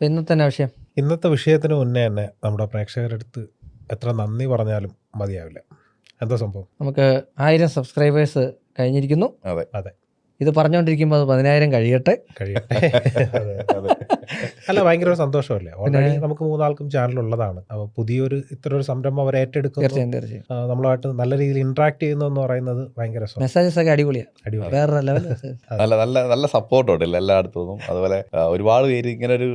ഇന്നത്തെ തന്നെ വിഷയം ഇന്നത്തെ വിഷയത്തിന് മുന്നേ തന്നെ നമ്മുടെ പ്രേക്ഷകരടുത്ത് എത്ര നന്ദി പറഞ്ഞാലും മതിയാവില്ല എന്താ സംഭവം നമുക്ക് ആയിരം സബ്സ്ക്രൈബേഴ്സ് കഴിഞ്ഞിരിക്കുന്നു അതെ. അതെ. ഇത് പറഞ്ഞുകൊണ്ടിരിക്കുമ്പോൾ അത് പതിനായിരം കഴിയട്ടെ കഴിയട്ടെ. അല്ല ഭയങ്കര ഒരു സന്തോഷമല്ലേ? ഓൾറെഡി നമുക്ക് മൂന്നാൾക്കും ചാനൽ ഉള്ളതാണ് അപ്പോൾ പുതിയൊരു ഇത്ര ഒരു സംരംഭം അവർ ഏറ്റെടുക്കും നമ്മളുമായിട്ട് നല്ല രീതിയിൽ ഇന്ററാക്ട് ചെയ്യുന്നു എന്ന് പറയുന്നത് ഭയങ്കര. മെസ്സേജസ് ഒക്കെ അടിപൊളിയാണ് നല്ല നല്ല നല്ല സപ്പോർട്ട് ഉണ്ട് എല്ലായിടത്തു നിന്നും അതുപോലെ ഒരുപാട് പേര് ഇങ്ങനെ ഒരു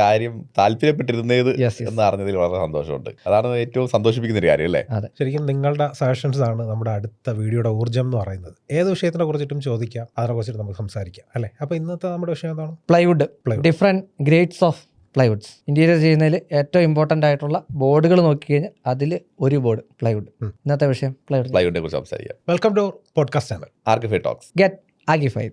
കാര്യം താല്പര്യപ്പെട്ടിരുന്നത് എന്ന് അറിഞ്ഞതിൽ വളരെ സന്തോഷമുണ്ട്. അതാണ് ഏറ്റവും സന്തോഷിപ്പിക്കുന്ന ഒരു കാര്യം അല്ലേ? ശരിക്കും നിങ്ങളുടെ സജഷൻസ് ആണ് നമ്മുടെ അടുത്ത വീഡിയോയുടെ ഊർജം എന്ന് പറയുന്നത്. ഏത് വിഷയത്തിനെ കുറിച്ചിട്ടും ചോദിക്കാം. അതിനെ കുറിച്ചിട്ട് നമുക്ക് സംസാരിക്കാം. അല്ലേ? അപ്പൊ ഇന്നത്തെ നമ്മുടെ വിഷയം എന്താണ്? Plywood plywood different grades of plywoods interior ചെയ്യുന്നതിൽ ഏറ്റവും ഇമ്പോർട്ടന്റ് ആയിട്ടുള്ള ബോർഡുകൾ നോക്കിക്കഴിഞ്ഞാൽ അതിൽ ഒരു ബോർഡ് പ്ലൈവുഡ് ഇന്നത്തെ വിഷയം പ്ലൈവുഡ് പ്ലൈവുഡിനെ കുറിച്ച് സംസാരിക്കാം. Welcome to podcast channel Archify talks get Archify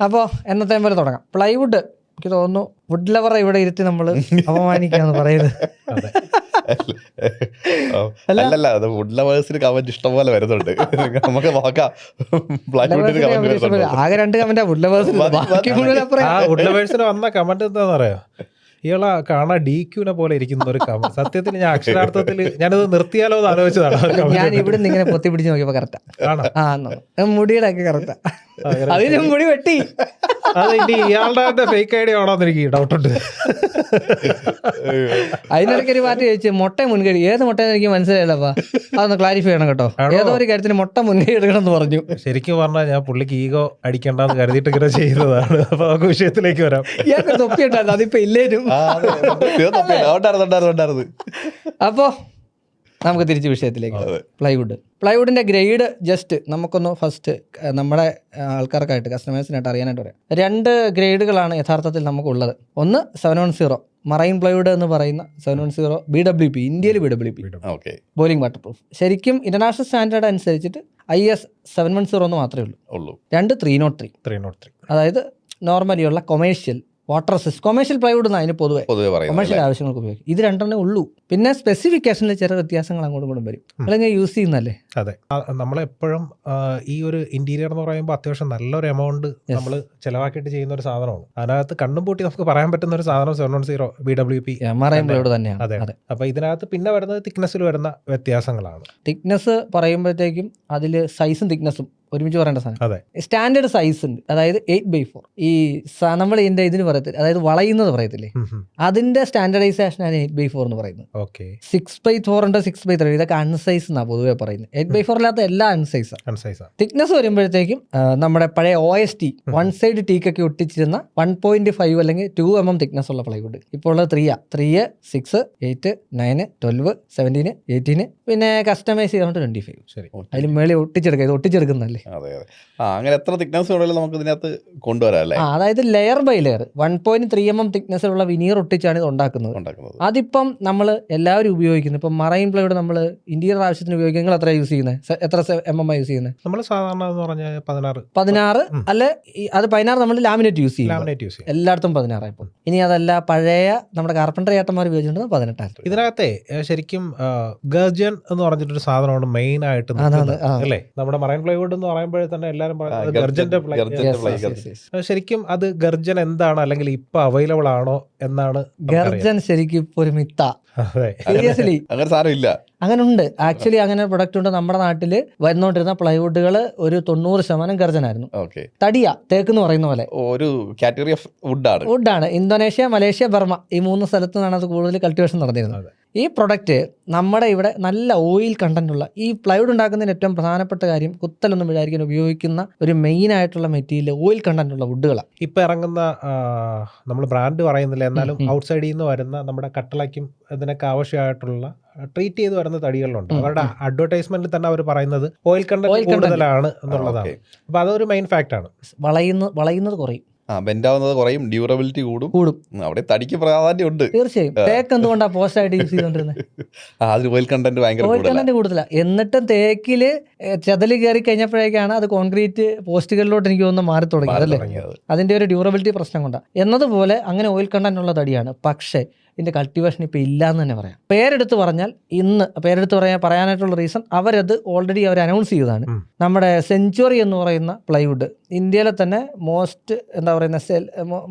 അപ്പോൾ എന്നത്തെ പോലെ തുടങ്ങാം. പ്ലൈവുഡ് എനിക്ക് തോന്നുന്നു വുഡ് ലവർ ഇവിടെ ഇരുത്തി നമ്മൾ അപമാനിക്കാന്ന് പറയുന്നത്. അല്ലല്ല അത് വുഡ് ലവേഴ്സിന് കമന്റ് ഇഷ്ടംപോലെ വരുന്നുണ്ട്. നമുക്ക് നോക്കാം. Lovers കമന്റ് വരുന്നുണ്ട്. ആകെ രണ്ട് കമന്റാ വുഡ് ലവേഴ്സിന് ബാക്കി വന്ന കമന്റ് എന്താന്ന് അറിയോ? ഇയാളെ കാണാൻ ഡി ക്യൂനെ പോലെ ഇരിക്കുന്ന ഒരു കമന്റ് സത്യത്തിൽ ഞാൻ അക്ഷരാർത്ഥത്തിൽ ഞാനത് നിർത്തിയാലോ എന്ന് ആലോചിച്ചതാണ് ഞാൻ ഇവിടെ നിന്ന് ഇങ്ങനെ പൊത്തി പിടിച്ച് നോക്കിയപ്പോ കറക്റ്റാ ആണോ? ആ എന്നാ. മുടിയുടെ ഒക്കെ കറക്റ്റാ. അതിന് കൂടി വെട്ടി. അത് ഇനി ഇയാളുടെ ഫേക്ക് ഐഡിയ ആണോന്ന് എനിക്ക് ഡൗട്ട് ഉണ്ട്. അതിനിടയ്ക്ക് ഒരു പാർട്ടി ചോദിച്ചു മുട്ട മുൻകൈ ഏത് മുട്ടയെന്ന് എനിക്ക് മനസ്സിലായില്ലപ്പാ. അതൊന്ന് ക്ലാരിഫൈ ചെയ്യണം കേട്ടോ. ഏതോ ഒരു കാര്യത്തിന് മുട്ട മുൻകൈ എടുക്കണം എന്ന് പറഞ്ഞു. ശരിക്കും പറഞ്ഞാൽ ഞാൻ പുള്ളിക്ക് ഈഗോ അടിക്കണ്ടെന്ന് കരുതിയിട്ട് ഇങ്ങനെ ചെയ്യുന്നതാണ്. അപ്പൊ നമുക്ക് വിഷയത്തിലേക്ക് വരാം. ഇയാൾക്ക് തൊപ്പി ഉണ്ടായിരുന്നു അതിപ്പോ ഇല്ലേനും. അപ്പോ നമുക്ക് തിരിച്ച് വിഷയത്തിലേക്ക് പ്ലൈവുഡ് പ്ലൈവുഡിന്റെ ഗ്രേഡ് ജസ്റ്റ് നമുക്കൊന്ന് ഫസ്റ്റ് നമ്മുടെ ആൾക്കാർക്കായിട്ട് കസ്റ്റമേഴ്സിനായിട്ട് അറിയാനായിട്ട് പറയാം. രണ്ട് ഗ്രേഡുകളാണ് യഥാർത്ഥത്തിൽ നമുക്കുള്ളത്. ഒന്ന് seven one zero marine plywood എന്ന് പറയുന്ന seven one zero B W P ഇന്ത്യയിൽ B W P okay boiling water proof ശരിക്കും ഇന്റർനാഷണൽ സ്റ്റാൻഡേർഡ് അനുസരിച്ചിട്ട് I S seven one zero എന്ന് മാത്രമേ ഉള്ളൂ. ഉള്ളൂ. രണ്ട് three nought three three nought three അതായത് നോർമലി ഉള്ള commercial water system commercial plywood എന്നാണ് അതിന് പൊതുവെ. പൊതുവെ കൊമേഴ്ഷ്യൽ ആവശ്യങ്ങൾക്ക് ഉപയോഗിക്കും. ഇത് രണ്ടെണ്ണേ ഉള്ളൂ. പിന്നെ സ്പെസിഫിക്കേഷനിൽ ചില വ്യത്യാസങ്ങൾ അങ്ങോട്ടും ഇങ്ങോട്ടും വരും. അല്ലെങ്കിൽ യൂസ് ചെയ്യുന്നല്ലേ അതെ. നമ്മളെപ്പോഴും ഈ ഒരു ഇന്റീരിയർ എന്ന് പറയുമ്പോൾ അത്യാവശ്യം നല്ലൊരു എമൗണ്ട് നമ്മൾ ചിലവാക്കിയിട്ട് ചെയ്യുന്ന ഒരു സാധനമാണ്. അതിനകത്ത് കണ്ണും പൂട്ടി നമുക്ക് പറയാൻ പറ്റുന്ന ഒരു സാധനം seven one zero B W P M R I plywood തന്നെയാണ്. അതെ. അതെ. അപ്പൊ ഇതിനകത്ത് പിന്നെ വരുന്നത് തിക്നെസ്സിൽ വരുന്ന വ്യത്യാസങ്ങളാണ്. തിക്നെസ് പറയുമ്പോഴത്തേക്കും അതിൽ സൈസും തിക്നെസ്സും ഒരുമിച്ച് പറയേണ്ട സാധനം. സ്റ്റാൻഡേർഡ് സൈസ് ഉണ്ട്. അതായത് എയ്റ്റ് ബൈ ഫോർ ഈ നമ്മൾ ഇതിന്റെ ഇതിന് പറയത്തില്ല? അതായത് വളയുന്നത് പറയത്തില്ലേ? അതിന്റെ സ്റ്റാൻഡർഡൈസേഷനാണ് എയ്റ്റ് ബൈ ഫോർ എന്ന് പറയുന്നത്. ഓക്കെ. സിക്സ് ബൈ ഫോർ ഉണ്ട് സിക്സ് ബൈ ത്രീ ഇതൊക്കെ അൺസൈസ് എന്നാണ് പൊതുവെ പറയുന്നത്. എയ്റ്റ് ബൈ ഫോർ ഇല്ലാത്ത എല്ലാ അൺസൈസ് തിക്നെസ് വരുമ്പോഴത്തേക്കും നമ്മുടെ പഴയ O S T one side ടീക്കൊക്കെ ഒട്ടിച്ചിരുന്ന വൺ പോയിന്റ് ഫൈവ് അല്ലെങ്കിൽ ടു എം എം തിക്നെസ് ഉള്ള പ്ലൈവുഡ് ഇപ്പോൾ ഉള്ളത് ത്രീയാ three six eight nine twelve seventeen eighteen പിന്നെ കസ്റ്റമൈസ് ചെയ്തോണ്ട് ട്വന്റി ഫൈവ് ശരി. അതിൽ മേളിൽ ഒട്ടിച്ചെടുക്കുക ഇത് ഒട്ടിച്ചെടുക്കുന്നല്ലേ അതെ അതെ. ആ അങ്ങനെ എത്ര തിക്നെസ് നമുക്ക് ഇതിനകത്ത് കൊണ്ടുവരാം അല്ലേ? ആ അതായത് layer by layer one point three M M തിക്നെസ്സിലുള്ള veneer ഒട്ടിച്ചാണ് ഇത് ഉണ്ടാക്കുന്നത്. ഉണ്ടാക്കുന്നത്. അതിപ്പം നമ്മൾ എല്ലാവരും ഉപയോഗിക്കുന്നത് ഇപ്പം മറൈൻ പ്ലൈവുഡ് നമ്മൾ ഇന്റീരിയർ ആവശ്യത്തിന് ഉപയോഗിക്കുക നിങ്ങൾ എത്ര യൂസ് ചെയ്യുന്നത് എത്ര എം എം യൂസ് ചെയ്യുന്നത് നമ്മൾ സാധാരണ എന്ന് പറഞ്ഞാൽ പതിനാറ്. പതിനാറ്. അല്ലെ അത് പതിനാറ് നമ്മൾ ലാമിനേറ്റ് യൂസ് ചെയ്യും ലാമിനേറ്റ് യൂസ് ചെയ്യാം എല്ലായിടത്തും പതിനാറ് ഇപ്പം ഇനി അതല്ല പഴയ നമ്മുടെ കാർപ്പന്റർ ഏട്ടന്മാർ ഉപയോഗിച്ചിട്ടുണ്ട് പതിനെട്ടായിരം ഇതിനകത്തെ ശരിക്കും ഗർജൻ എന്ന് പറഞ്ഞിട്ടൊരു സാധനമാണ് മെയിൻ ആയിട്ട് നിൽക്കുന്നത്. അല്ലേ? നമ്മുടെ മറൈൻ പ്ലൈവുഡ് എന്ന് പറയുമ്പോഴേ തന്നെ എല്ലാവരും പറയുന്നത് gurjan- ഗർജന്റെ ply gurjan. Yes, play yes, gurjan. yes, yes. ഏ, ശരിക്കും അത് ഗർജൻ എന്താണ് അല്ലെങ്കിൽ ഇപ്പൊ അവൈലബിൾ ആണോ എന്നാണ് ഗർജൻ ശരിക്കും ഇപ്പൊ ഒരു മിത്ത. സീരിയസ്ലി അങ്ങനെ അങ്ങനെ ഉണ്ട് ആക്ച്വലി അങ്ങനെ പ്രൊഡക്റ്റ് ഉണ്ട്. നമ്മുടെ നാട്ടിൽ വന്നുകൊണ്ടിരുന്ന പ്ലൈവുഡുകൾ ഒരു തൊണ്ണൂറ് ശതമാനം ഗർജനായിരുന്നു. ഓക്കെ തടിയ തേക്ക് എന്ന് പറയുന്ന പോലെ. ഒരു കാറ്റഗറി ഓഫ് വുഡാണ് വുഡാണ് ഇന്തോനേഷ്യ മലേഷ്യ ബർമ ഈ മൂന്ന് സ്ഥലത്തു നിന്നാണ് അത് കൂടുതൽ കൾട്ടിവേഷൻ നടന്നിരുന്നത്. അതെ. ഈ പ്രൊഡക്റ്റ് നമ്മുടെ ഇവിടെ നല്ല ഓയിൽ കണ്ടന്റുള്ള ഈ പ്ലൈവുഡ് ഉണ്ടാക്കുന്നതിന് ഏറ്റവും പ്രധാനപ്പെട്ട കാര്യം കുത്തലൊന്നും വിചാരിക്കാൻ ഉപയോഗിക്കുന്ന ഒരു മെയിൻ ആയിട്ടുള്ള മെറ്റീരിയൽ ഓയിൽ കണ്ടന്റുള്ള വുഡുകളാണ് ഇപ്പം ഇറങ്ങുന്ന നമ്മൾ ബ്രാൻഡ് പറയുന്നില്ല? എന്നാലും. ഔട്ട്സൈഡിൽ നിന്ന് വരുന്ന നമ്മുടെ കട്ടളയ്ക്കും ഇതിനൊക്കെ ആവശ്യമായിട്ടുള്ള ട്രീറ്റ് ചെയ്ത് വരുന്ന തടികളിലുണ്ട് അവരുടെ അഡ്വർടൈസ്മെന്റിൽ തന്നെ അവർ പറയുന്നത് ഓയിൽ കണ്ടന്റ് കൂടുതലാണ് എന്നുള്ളതാണ്. അപ്പോൾ അപ്പൊ അതൊരു മെയിൻ ഫാക്ട് ആണ്. വളയുന്ന വളയുന്നത് കുറയും. ആ ബെൻഡാവുന്നത് കുറയും ഡ്യൂറബിലിറ്റി കൂടും. കൂടും. അവിടെ തടിക്ക് പ്രാധാന്യം ഉണ്ട് തീർച്ചയായും തേക്ക് എന്തുകൊണ്ടാണ് പോസ്റ്റ് ആയിട്ട് യൂസ് അതിന് ഓയിൽ കണ്ടന്റ് ഭയങ്കര ഓയിൽ കൂടുതലാണ് കണ്ടന്റ് കൂടുതലാണ് എന്നിട്ടും തേക്കിൽ ചതൽ കയറി കഴിഞ്ഞപ്പോഴേക്കാണ് അത് കോൺക്രീറ്റ് പോസ്റ്റുകളിലോട്ട് എനിക്ക് തോന്നുന്നു മാറി തുടങ്ങിയത് അല്ലേ? തുടങ്ങിയത്. അതിന്റെ ഒരു ഡ്യൂറബിലിറ്റി പ്രശ്നം കൊണ്ടാണ് എന്നതുപോലെ അങ്ങനെ ഓയിൽ കണ്ടന്റ് ഉള്ള തടിയാണ്. പക്ഷേ ഇതിന്റെ കൾട്ടിവേഷൻ ഇപ്പോൾ ഇല്ല എന്ന് തന്നെ പറയാം. പേരെടുത്ത് പറഞ്ഞാൽ ഇന്ന് പേരെടുത്ത് പറയാൻ പറയാനായിട്ടുള്ള റീസൺ അവരത് ഓൾറെഡി അവർ അനൗൺസ് ചെയ്തതാണ്. നമ്മുടെ സെഞ്ചുറി എന്ന് പറയുന്ന പ്ലൈവുഡ് ഇന്ത്യയിലെ തന്നെ മോസ്റ്റ് എന്താ പറയുന്ന സെൽ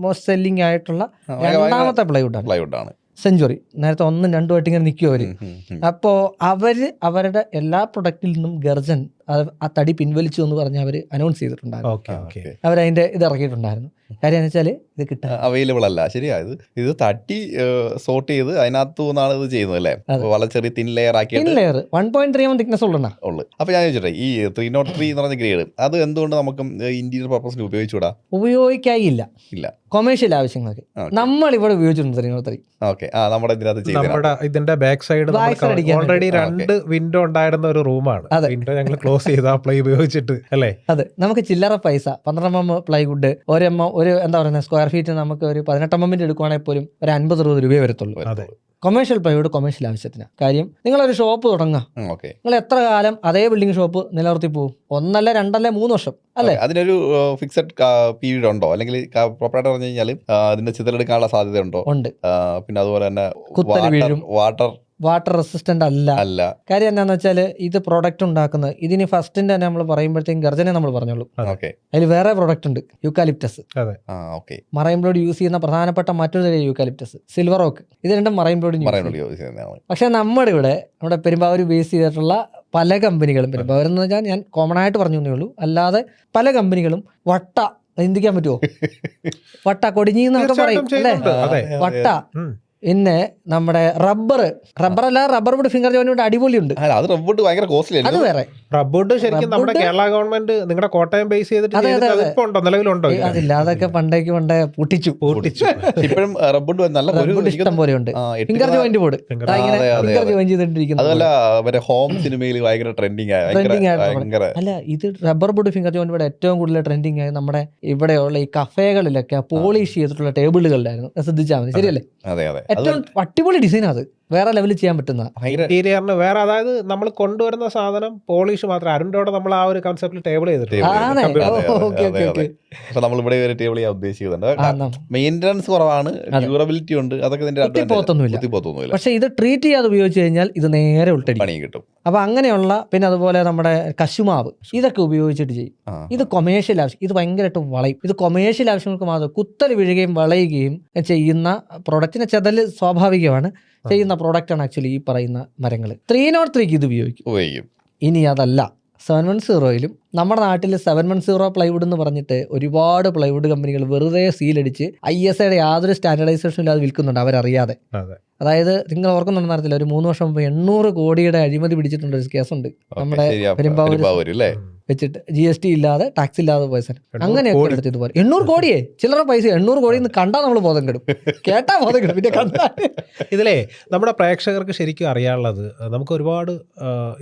മോസ്റ്റ് സെല്ലിംഗ് ആയിട്ടുള്ള രണ്ടാമത്തെ പ്ലൈവുഡാണ് പ്ലൈവുഡ് ആണ്. സെഞ്ചുറി നേരത്തെ ഒന്നും രണ്ടും ആയിട്ട് ഇങ്ങനെ നിൽക്കും അവർ. അപ്പോൾ അവർ അവരുടെ എല്ലാ പ്രൊഡക്റ്റിൽ നിന്നും ഗർജൻ ആ തടി പിൻവലിച്ചു എന്ന് പറഞ്ഞ് അവർ അനൗൺസ് ചെയ്തിട്ടുണ്ടായിരുന്നു. Okay okay. ഓക്കെ. അവരതിന്റെ ഇത് ഇറക്കിയിട്ടുണ്ടായിരുന്നു. കാര്യം എന്ന് വെച്ചാൽ ഇത് കിട്ടാൻ അവൈലബിൾ അല്ല. ശരിയാ ഇത് ഇത് തട്ടി സോർട്ട് ചെയ്ത് അതിനകത്തു നിന്നാണ് ഇത് ചെയ്യുന്നത് അല്ലേ? വളരെ ചെറിയ തിൻ ലെയർ തിൻ ആക്കിയിട്ട് layer one point three thickness ഉള്ളണ ഉള്ളു. അപ്പൊ ഞാൻ ചോദിച്ചോട്ടെ ഈ ത്രീ നോട്ട് ത്രീ എന്ന് പറഞ്ഞ ഗ്രേഡ് അത് എന്തുകൊണ്ട് നമുക്ക് ഇന്റീരിയർ പർപ്പസിന് ഉപയോഗിച്ചുകൂടാ? ഉപയോഗിക്കായില്ല. ഇല്ല. കൊമേഴ്ഷ്യൽ ആവശ്യങ്ങൾക്ക്. നമ്മൾ ഇവിടെ ഉപയോഗിച്ചിട്ടുണ്ട് ത്രീ നോട്ട് ത്രീ ഓക്കെ. ആ നമ്മുടെ ഇതിനകത്ത് നമ്മുടെ ഇതിന്റെ ബാക്ക് സൈഡ് ഓൾറെഡി രണ്ട് വിൻഡോ ഉണ്ടായിരുന്ന ഒരു റൂമാണ് വിൻഡോ ഞങ്ങൾ ക്ലോസ് ചെയ്ത് ആ പ്ലൈ ഉപയോഗിച്ചിട്ട് അല്ലേ? അതെ. നമുക്ക് ചില്ലറ പൈസ പന്ത്രണ്ട് എം എം പ്ലൈവുഡ് ഒരു എം ഒരു എന്താ പറയുന്നത് സ്ക്വയർ ഫീറ്റ് നമുക്ക് ഒരു പതിനെട്ട് എം എമ്മിന്റെ എടുക്കുവാണെങ്കിൽ പോലും ഒരു അൻപത് അറുപത് രൂപയെ വരത്തുള്ളൂ അതെ. കൊമേഴ്ഷ്യൽ പ്ലൈവുഡ് കൊമേഴ്ഷ്യൽ ആവശ്യത്തിന്. കാര്യം നിങ്ങളൊരു ഷോപ്പ് തുടങ്ങുക. ഓക്കെ നിങ്ങൾ എത്ര കാലം അതേ ബിൽഡിംഗ് ഷോപ്പ് നിലനിർത്തി പോകും ഒന്നല്ല രണ്ടല്ല മൂന്ന് വർഷം അല്ലേ? അതിനൊരു ഫിക്സഡ് പീരീഡ് ഉണ്ടോ? അല്ലെങ്കിൽ പ്രോപ്പറായിട്ട് പറഞ്ഞു കഴിഞ്ഞാൽ അതിന്റെ ചിതലെടുക്കാനുള്ള സാധ്യത ഉണ്ടോ. ഉണ്ട് പിന്നെ അതുപോലെ തന്നെ വാട്ടർ വാട്ടർ റെസിസ്റ്റന്റ് അല്ല. അല്ല. കാര്യം എന്താണെന്ന് വെച്ചാൽ ഇത് പ്രോഡക്റ്റ് ഉണ്ടാക്കുന്നത് ഇതിന് ഫസ്റ്റിന്റെ തന്നെ നമ്മൾ പറയുമ്പോഴത്തേക്കും ഗർജനെ നമ്മൾ പറഞ്ഞോളൂ. അതിൽ വേറെ പ്രോഡക്റ്റ് ഉണ്ട് യൂക്കാലിപ്റ്റസ് ആ ഓക്കെ. മറൈൻ ബ്ലോഡ് യൂസ് ചെയ്യുന്ന പ്രധാനപ്പെട്ട മറ്റൊരു തരം യൂക്കാലിപ്റ്റസ് സിൽവർ ഓക്ക് ഇത് രണ്ടും മറൈൻ ബ്ലോഡ് യൂസ് ചെയ്യുന്നതാണ് പക്ഷെ നമ്മുടെ ഇവിടെ നമ്മുടെ പെരുമ്പാവൂർ ബേസ് ചെയ്തിട്ടുള്ള പല കമ്പനികളും പെരുമ്പാവൂർ എന്ന് വെച്ചാൽ ഞാൻ കോമൺ ആയിട്ട് പറഞ്ഞു തന്നേ ഉള്ളൂ. അല്ലാതെ പല കമ്പനികളും വട്ട ചിന്തിക്കാൻ പറ്റുമോ വട്ട കൊടിഞ്ഞി എന്നൊക്കെ പറയും അല്ലേ? അതെ. വട്ട. പിന്നെ നമ്മുടെ റബ്ബർ റബ്ബർ അല്ല റബ്ബർ വുഡ് ഫിംഗർ ജോയിന്റ് അടിപൊളിയുണ്ട്. അല്ല അത് റബ്ബർ ഭയങ്കര കോസ്റ്റ്ലി അത് വേറെ. റബ്ബോട്ട് ശരിക്കും നമ്മുടെ കേരള ഗവൺമെന്റ് നിങ്ങളുടെ കോട്ടയം ബേസ് ചെയ്തിട്ട് ഉണ്ടോ? നിലവിലുണ്ടോ അതില്ല അതൊക്കെ പണ്ടേക്ക് പണ്ടേ പൊട്ടിച്ചു. പൊട്ടിച്ചു. ഇപ്പോഴും റബ്ബോട്ട് നല്ല ഒരു ഇഷ്ടം പോലെ ഉണ്ട് ഫിംഗർ ജോയിന്റ് ബോർഡ് അതെ, അതെ, ഫിംഗർ ജോയിൻ ചെയ്തിട്ടിരിക്കുന്നത് ഹോം സിനിമയിൽ ഭയങ്കര ട്രെൻഡിങ് ട്രെൻഡിങ് അല്ല ഇത് rubber board finger joint board ഏറ്റവും കൂടുതൽ ട്രെൻഡിങ് ആയി നമ്മുടെ ഇവിടെയുള്ള ഈ കഫേകളിലൊക്കെ പോളിഷ് ചെയ്തിട്ടുള്ള ടേബിളുകളിലായിരുന്നു ശ്രദ്ധിച്ചാൽ മതി. ശരിയല്ലേ? അതെ അത്. ഏറ്റവും അടിപൊളി ഡിസൈൻ അത്. വേറെ ലെവലിൽ ചെയ്യാൻ പറ്റുന്ന. ഇന്റീരിയറിന് വേറെ അതായത് നമ്മൾ കൊണ്ടുവരുന്ന സാധനം പോളിഷ് മാത്രം. അരുണ്ടോടെ നമ്മൾ ആ ഒരു കൺസെപ്റ്റിൽ ടേബിൾ ചെയ്തിട്ടുണ്ട്. ഒരു ടേബിൾ ചെയ്യാൻ ഉദ്ദേശിക്കുന്നുണ്ട്. മെയിന്റനൻസ് കുറവാണ്. ഡ്യൂറബിലിറ്റി ഉണ്ട്. അതൊക്കെ ഇതിന്റെ. കുത്തിപ്പോത്തൊന്നുമില്ല. പക്ഷെ ഇത് ട്രീറ്റ് ചെയ്യാതെ ഉപയോഗിച്ച് കഴിഞ്ഞാൽ ഇത് നേരെ ഉൾട്ടടിക്കും. പണി കിട്ടും. അപ്പൊ അങ്ങനെയുള്ള പിന്നെ അതുപോലെ നമ്മുടെ കശുമാവ് ഇതൊക്കെ ഉപയോഗിച്ചിട്ട് ചെയ്യും. ഇത് കൊമേഴ്ഷ്യൽ ആവശ്യം ഇത് ഭയങ്കരമായിട്ട് വളയും. ഇത് കൊമേഴ്ഷ്യൽ ആവശ്യങ്ങൾക്ക് മാത്രം കുത്തൽ വീഴുകയും വളയുകയും ചെയ്യുന്ന പ്രൊഡക്റ്റിന് ചെതൽ സ്വാഭാവികമാണ്. ചെയ്യുന്ന പ്രോഡക്റ്റാണ് ആക്ച്വലി ഈ പറയുന്ന മരങ്ങൾ. ത്രീ നോട്ട് ത്രീക്ക് ഇത് ഉപയോഗിക്കും. ഉപയോഗിക്കും. ഇനി അതല്ല സെവൻ വൺ സീറോയിലും നമ്മുടെ നാട്ടിൽ സെവൻ വൺ സീറോ പ്ലൈവുഡ് എന്ന് പറഞ്ഞിട്ട് ഒരുപാട് പ്ലൈവുഡ് കമ്പനികൾ വെറുതെ സീലടിച്ച് ഐ എസ് ഐയുടെ യാതൊരു സ്റ്റാൻഡർഡൈസേഷനും ഇല്ലാതെ വിൽക്കുന്നുണ്ട് അവരറിയാതെ. അതെ. അതായത് നിങ്ങൾ ഓർക്കുന്നുണ്ടെന്ന് അറിയത്തില്ല ഒരു മൂന്ന് വർഷം മുമ്പ് എണ്ണൂറ് കോടിയുടെ അഴിമതി പിടിച്ചിട്ടുണ്ട് ഒരു കേസുണ്ട് നമ്മുടെ ശരിയാ. വെച്ചിട്ട് ജി എസ് ടി ഇല്ലാതെ ടാക്സ് ഇല്ലാതെ പോയ സാധനം എണ്ണൂറ് അങ്ങനെയൊക്കെ. എടുത്ത് ഇതുപോലെ എണ്ണൂറ് കോടിയേ? ചില്ലറ പൈസ എണ്ണൂറ് കോടി എന്ന് കണ്ടാൽ നമ്മൾ ബോധം കെടും. കേട്ടാൽ ബോധം കെടും. പിന്നെ കണ്ടാ ഇതിലേ നമ്മുടെ പ്രേക്ഷകർക്ക് ശരിക്കും അറിയാനുള്ളത് നമുക്ക് ഒരുപാട്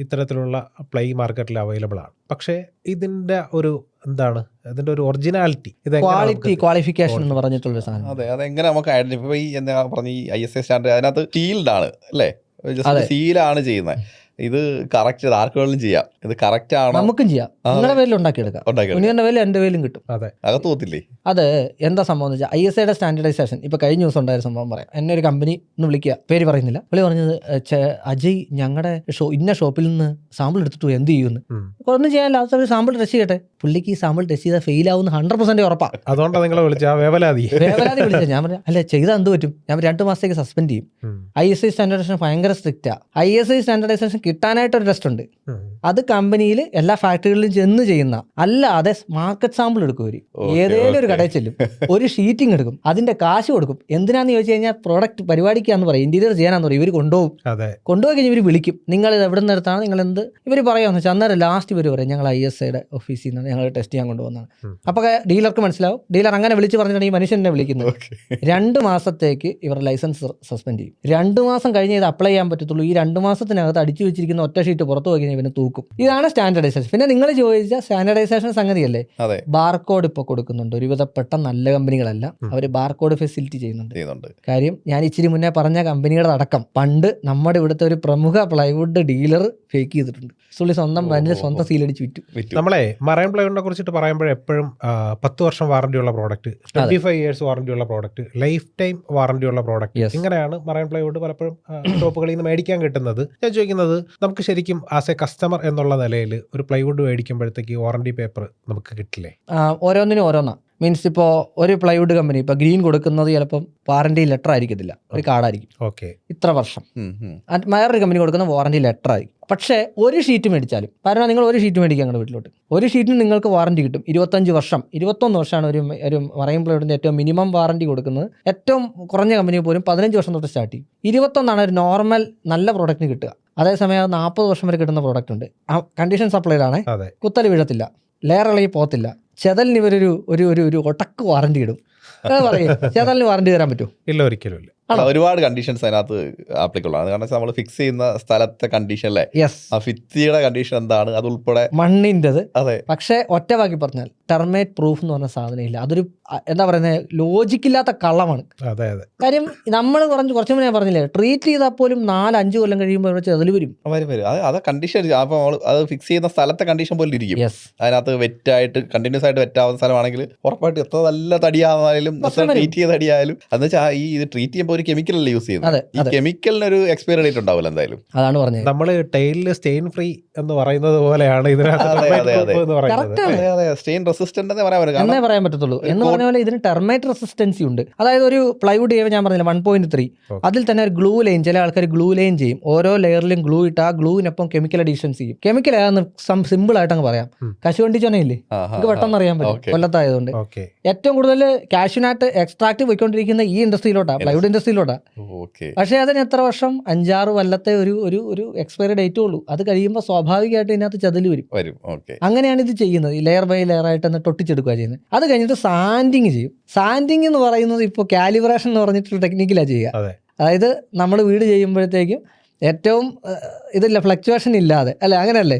ഇത്തരത്തിലുള്ള പ്ലേ മാർക്കറ്റിൽ അവൈലബിൾ ആണ്. പക്ഷേ ഇതിന്റെ ഒരു എന്താണ്? ഇതിന്റെ ഒരു ഒറിജിനാലിറ്റി ഇത് ക്വാളിറ്റി ക്വാളിഫിക്കേഷൻ എന്ന് പറഞ്ഞിട്ടുള്ള സാധനം. അതെ അതെങ്ങനെ നമുക്ക് ഐഡന്റിഫൈ എന്ന് പറഞ്ഞ ഈ ഐ എസ് എ സ്റ്റാൻഡേർഡ് അതിനകത്ത് സ്റ്റീൽഡ് ആണ് അല്ലേ. ജസ്റ്റ് സീലാണ് ചെയ്യുന്നത്. ഇത് കറക്റ്റ് ആർക്ക് വേണമെങ്കിലും ചെയ്യാം. ഇത് കറക്റ്റ് ആണ്? നമുക്കും ചെയ്യാം. നിങ്ങളുടെ പേരിൽ ഉണ്ടാക്കിയെടുക്കാം. ഉണ്ടാക്കി ഉണ്ണിയുടെ പേരിൽ എന്റെ പേരിലും കിട്ടും. അതെ. അകത്ത് പോത്തില്ലേ അത് എന്താ സംഭവം എന്ന് വെച്ചാൽ ഐ എസ് ഐയുടെ സ്റ്റാൻഡർഡൈസേഷൻ ഇപ്പൊ കഴിഞ്ഞ ദിവസം ഉണ്ടായ സംഭവം പറയാം. എന്നെ ഒരു കമ്പനി ഒന്ന് വിളിക്കുക. പേര് പറയുന്നില്ല. പുള്ളി പറഞ്ഞത് "ഏ, അജയ് ഞങ്ങളുടെ ഷോ ഇന്ന ഷോപ്പിൽ നിന്ന് സാമ്പിൾ എടുത്തിട്ട് എന്ത് ചെയ്യുമെന്ന് ഉം. ഒന്നും ചെയ്യാൻ ലാസ്റ്റ് ഒരു സാമ്പിൾ ടെസ്റ്റ് ചെയ്യട്ടെ. പുള്ളിക്ക് ഈ സാമ്പിൾ ടെസ്റ്റ് ചെയ്താൽ ഫെയിൽ ആവുന്ന ഹൺഡ്രഡ് പെർസെന്റ് ഉറപ്പാണ് അതുകൊണ്ടാണ് നിങ്ങളെ വിളിച്ച ആ വേവലാതി. വേവലാതി വിളിച്ച ഞാൻ പറഞ്ഞു അല്ല ചെയ്താൽ എന്ത് പറ്റും? ഞാൻ രണ്ട് മാസത്തേക്ക് സസ്പെൻഡ് ചെയ്യും. ഐ എസ് ഐ സ്റ്റാൻഡർഡൈസേഷൻ ഭയങ്കര സ്ട്രിക്റ്റാ ഐ എസ് ഐ സ്റ്റാൻഡർഡൈസേഷൻ കിട്ടാനായിട്ട് ഒരു ടെസ്റ്റ് ഉണ്ട് അത് കമ്പനിയിൽ എല്ലാ ഫാക്ടറികളിലും ചെന്ന് ചെയ്യുന്ന അല്ലാതെ മാർക്കറ്റ് സാമ്പിൾ എടുക്കും ഒരു ഏതെങ്കിലും ഏതേലും ഒരു കടയിൽ ചെല്ലും ഒരു ഷീറ്റിംഗ് എടുക്കും അതിന്റെ കാശ് കൊടുക്കും. എന്തിനാന്ന് ചോദിച്ചു കഴിഞ്ഞാൽ പ്രോഡക്റ്റ് പരിപാടിക്കാന്ന് പറയും ഇന്റീരിയർ ചെയ്യാനാന്ന് പറയും ഇവർ കൊണ്ടുപോകും. കൊണ്ടുപോയി കഴിഞ്ഞ് ഇവർ വിളിക്കും. നിങ്ങൾ ഇത് എവിടെ നിന്നെടുത്താണ് നിങ്ങൾ എന്ത്? ഇവർ പറയാമെന്ന് വെച്ചാൽ അന്നേരം ലാസ്റ്റ് ഇവർ പറയും ഞങ്ങൾ ഐ എസ് ഐയുടെ ഓഫീസിൽ നിന്ന് ഞങ്ങൾ ടെസ്റ്റ് ചെയ്യാൻ കൊണ്ടുവന്നാണ് അപ്പൊ അപ്പോൾ ഡീലർക്ക് മനസ്സിലാവും. ഡീലർ അങ്ങനെ വിളിച്ച് പറഞ്ഞിട്ടാണ് ഈ മനുഷ്യനെ വിളിക്കുന്നത്. രണ്ട് മാസത്തേക്ക് ഇവർ ലൈസൻസ് സസ്പെൻഡ് ചെയ്യും. രണ്ട് മാസം കഴിഞ്ഞ് ഇത് അപ്ലൈ ചെയ്യാൻ പറ്റത്തുള്ളൂ. ഈ രണ്ട് മാസത്തിനകത്ത് അടിച്ചു വെച്ച് വെച്ചിരിക്കുന്ന ഒറ്റ ഷീറ്റ് പുറത്ത് പോയി കഴിഞ്ഞാൽ പിന്നെ തൂക്കും. ഇതാണ് സ്റ്റാൻഡർഡൈസേഷൻ പിന്നെ നിങ്ങൾ ചോദിച്ച സ്റ്റാൻഡർഡൈസേഷൻ സംഗതിയല്ലേ? ബാർകോഡ് ഇപ്പോൾ കൊടുക്കുന്നുണ്ട്. ഒരുവിധപ്പെട്ട നല്ല കമ്പനികളല്ല. അവർ ബാർകോഡ് ഫെസിലിറ്റി ചെയ്യുന്നുണ്ട്. കാര്യം ഞാൻ ഇച്ചിരി മുന്നേ പറഞ്ഞ കമ്പനികളുടെ അടക്കം. പണ്ട് നമ്മുടെ ഇവിടുത്തെ ഒരു പ്രമുഖ പ്ലൈവുഡ് ഡീലർ ഫേക്ക് ചെയ്തിട്ടുണ്ട്. സുള്ളി സ്വന്തം ബ്രാൻഡിൽ സ്വന്തം സീൽ അടിച്ച് വിറ്റു. നമ്മളെ മറൈൻ പ്ലൈവുഡിനെ കുറിച്ചിട്ട് പറയുമ്പോൾ എപ്പോഴും പത്ത് വർഷം വാറണ്ടി ഉള്ള product twenty five years warranty ഉള്ള പ്രോഡക്റ്റ് ലൈഫ് ടൈം വാറണ്ടി ഉള്ള പ്രോഡക്റ്റ് ഇങ്ങനെയാണ് മറൈൻ പ്ലൈവുഡ് പലപ്പോഴും ഷോപ്പുകളിൽ നിന്ന് മേടിക്കാൻ കിട്ടുന്നത്. ഞാൻ ചോദിക്കുന്നത് നമുക്ക് ശരിക്കും ആസ് എ കസ്റ്റമർ എന്നുള്ള നിലയിൽ ഒരു പ്ലൈവുഡ് മേടിക്കുമ്പോഴത്തേക്ക് വാറണ്ടി പേപ്പർ നമുക്ക് കിട്ടില്ലേ? ഓരോന്നിനും ഓരോന്നാ. മീൻസ് ഇപ്പോൾ ഒരു പ്ലൈവുഡ് കമ്പനി ഇപ്പോൾ ഗ്രീൻ കൊടുക്കുന്നത് ചിലപ്പം വാറണ്ടി ലെറ്റർ ആയിരിക്കത്തില്ല. ഒരു കാർഡായിരിക്കും. ഓക്കെ ഇത്ര വർഷം. മയറൊരു. വേറൊരു കമ്പനി കൊടുക്കുന്ന വാറണ്ടി ലെറ്റർ ആയിരിക്കും. പക്ഷേ ഒരു ഷീറ്റ് മേടിച്ചാലും കാരണം നിങ്ങൾ ഒരു ഷീറ്റ് മേടിക്കുക ഞങ്ങളുടെ വീട്ടിലോട്ട്. ഒരു ഷീറ്റിന് നിങ്ങൾക്ക് വാറണ്ടി കിട്ടും. ഇരുപത്തഞ്ച് വർഷം ഇരുപത്തൊന്ന് വർഷമാണ് ഒരു ഒരു മറൈൻ പ്ലൈവുഡിന്റെ ഏറ്റവും മിനിമം വാറണ്ടി കൊടുക്കുന്നത്. ഏറ്റവും കുറഞ്ഞ കമ്പനി പോലും പതിനഞ്ച് വർഷം തൊട്ട് സ്റ്റാർട്ട് ചെയ്യും. ഇരുപത്തൊന്നാണ് ഒരു നോർമൽ നല്ല പ്രോഡക്റ്റിന് കിട്ടുക. അതേസമയം നാൽപ്പത് വർഷം വരെ കിട്ടുന്ന പ്രോഡക്റ്റ് ഉണ്ട്. ആ കണ്ടീഷൻ സപ്ലൈഡാണ് കുത്തൽ വീഴത്തില്ല. ലെയർ ഇളകി പോകത്തില്ല. ചെതലിന് ഇവരൊരു ഒരു ഒരു ഒരു ഒട്ടക്ക് വാറണ്ടി ഇടും. അത് പറയും ചെതലിന് വാറണ്ടി തരാൻ പറ്റുമോ ഇല്ല ഒരിക്കലും ഇല്ല? ഒരുപാട് കണ്ടീഷൻസ് അതിനകത്ത് ആപ്ലിക്കബിൾ ആണ്. കാരണം നമ്മൾ ഫിക്സ് ചെയ്യുന്ന സ്ഥലത്തെ കണ്ടീഷൻ അല്ലേ ആ ഭിത്തിയുടെ കണ്ടീഷൻ എന്താണ്? അത് ഉൾപ്പെടെ മണ്ണിന്റെത്. അതെ. പക്ഷേ ഒറ്റവാക്കി പറഞ്ഞാൽ ടെർമേറ്റ് പ്രൂഫ് എന്ന് പറഞ്ഞ സാധനം ഇല്ല അതൊരു എന്താ പറയുന്നത് ലോജിക്കില്ലാത്ത കള്ളമാണ്. അതെ അതെ. കാര്യം നമ്മൾ കുറച്ച് കുറച്ച് മുന്നേ പറഞ്ഞില്ലേ ട്രീറ്റ് ചെയ്താൽ പോലും നാല് അഞ്ച് കൊല്ലം കഴിയുമ്പോൾ അതിൽ വരും. വരും വരും. അത് അത് കണ്ടീഷൻ അപ്പോൾ അത് ഫിക്സ് ചെയ്യുന്ന സ്ഥലത്തെ കണ്ടീഷൻ പോലെ ഇരിക്കും. യെസ് അതിനകത്ത് വെറ്റായിട്ട് കണ്ടിന്യൂസ് ആയിട്ട് വെറ്റാവുന്ന സ്ഥലമാണെങ്കിൽ ഉറപ്പായിട്ട് എത്ര നല്ല തടിയാവാലും ട്രീറ്റ് ചെയ്ത തടിയായാലും. എന്ന് വെച്ചാൽ ഈ ഇത് ട്രീറ്റ് ചെയ്യുമ്പോൾ ഒരു കെമിക്കൽ അല്ല യൂസ് ചെയ്യുന്നത്? ഈ അതെ. കെമിക്കലിന് ഒരു എക്സ്പയറി ഡേറ്റ് ഉണ്ടാവില്ല എന്തായാലും. അതാണ് പറഞ്ഞത്. നമ്മൾ ടെയിലിൽ സ്റ്റെയിൻ ഫ്രീ എന്ന് പറയുന്നത് പോലെയാണ് ഇതിനകത്ത് സ്റ്റെയിൻ റെസിസ്റ്റന്റ് എന്നേ പറയാൻ പറ്റും. എന്നേ പറയാൻ പറ്റത്തുള്ളൂ. എന്ന് പറഞ്ഞ പോലെ ഇതിന് ടെർമേറ്റ് റെസിസ്റ്റൻസി ഉണ്ട്. അതായത് ഒരു പ്ലൈവുഡ് ചെയ്യുമ്പോൾ ഞാൻ പറഞ്ഞില്ല വൺ പോയിന്റ് ത്രീ. അതിൽ തന്നെ ഒരു ഗ്ലൂ ലൈൻ ചില ആൾക്കാർ ഗ്ലൂ ലൈൻ ചെയ്യും. ഓരോ ലെയറിലും ഗ്ലൂ ഇട്ട് ആ ഗ്ലൂവിനൊപ്പം കെമിക്കൽ അഡീഷൻസ് ചെയ്യും. കെമിക്കൽ ഏതാന്ന് സിമ്പിൾ ആയിട്ട് അങ്ങ് പറയാം. കശുവണ്ടി ചൊനയില്ലേ? നമുക്ക് പെട്ടെന്ന് അറിയാൻ പറ്റും. കൊല്ലത്തായതുകൊണ്ട്. ഏറ്റവും കൂടുതൽ കാഷ്യൂനാട്ട് എക്സ്ട്രാക്ട് പോയിക്കൊണ്ടിരിക്കുന്ന ഈ ഇൻഡസ്ട്രിയിലോട്ടാ പ്ലൈവുഡ് ഇൻഡസ്ട്രിയിലോട്ടാ പക്ഷെ അതിന് എത്ര വർഷം? അഞ്ചാറ് കൊല്ലത്തെ ഒരു ഒരു ഒരു എക്സ്പയറി ഡേറ്റേ ഉള്ളൂ. അത് കഴിയുമ്പോൾ സ്വാഭാവികമായിട്ട് ഇതിനകത്ത് ചതിൽ വരും. വരും. അങ്ങനെയാണ് ഇത് ചെയ്യുന്നത്. ലെയർ ബൈ ലെയർ ആയിട്ട് എന്നിട്ട് ഒട്ടിച്ചെടുക്കുക ചെയ്യുന്നത് അത് കഴിഞ്ഞിട്ട് സാൻഡിങ് ചെയ്യും. സാൻഡിങ് എന്ന് പറയുന്നത് ഇപ്പോൾ കാലിബ്രേഷൻ എന്ന് പറഞ്ഞിട്ടുള്ള ടെക്നിക്കിലാണ് ചെയ്യുക. അതായത് നമ്മൾ വീട് ചെയ്യുമ്പോഴത്തേക്കും ഏറ്റവും ഇതില്ല ഫ്ലക്ച്വേഷൻ ഇല്ലാതെ. അല്ലെ? അങ്ങനെയല്ലേ?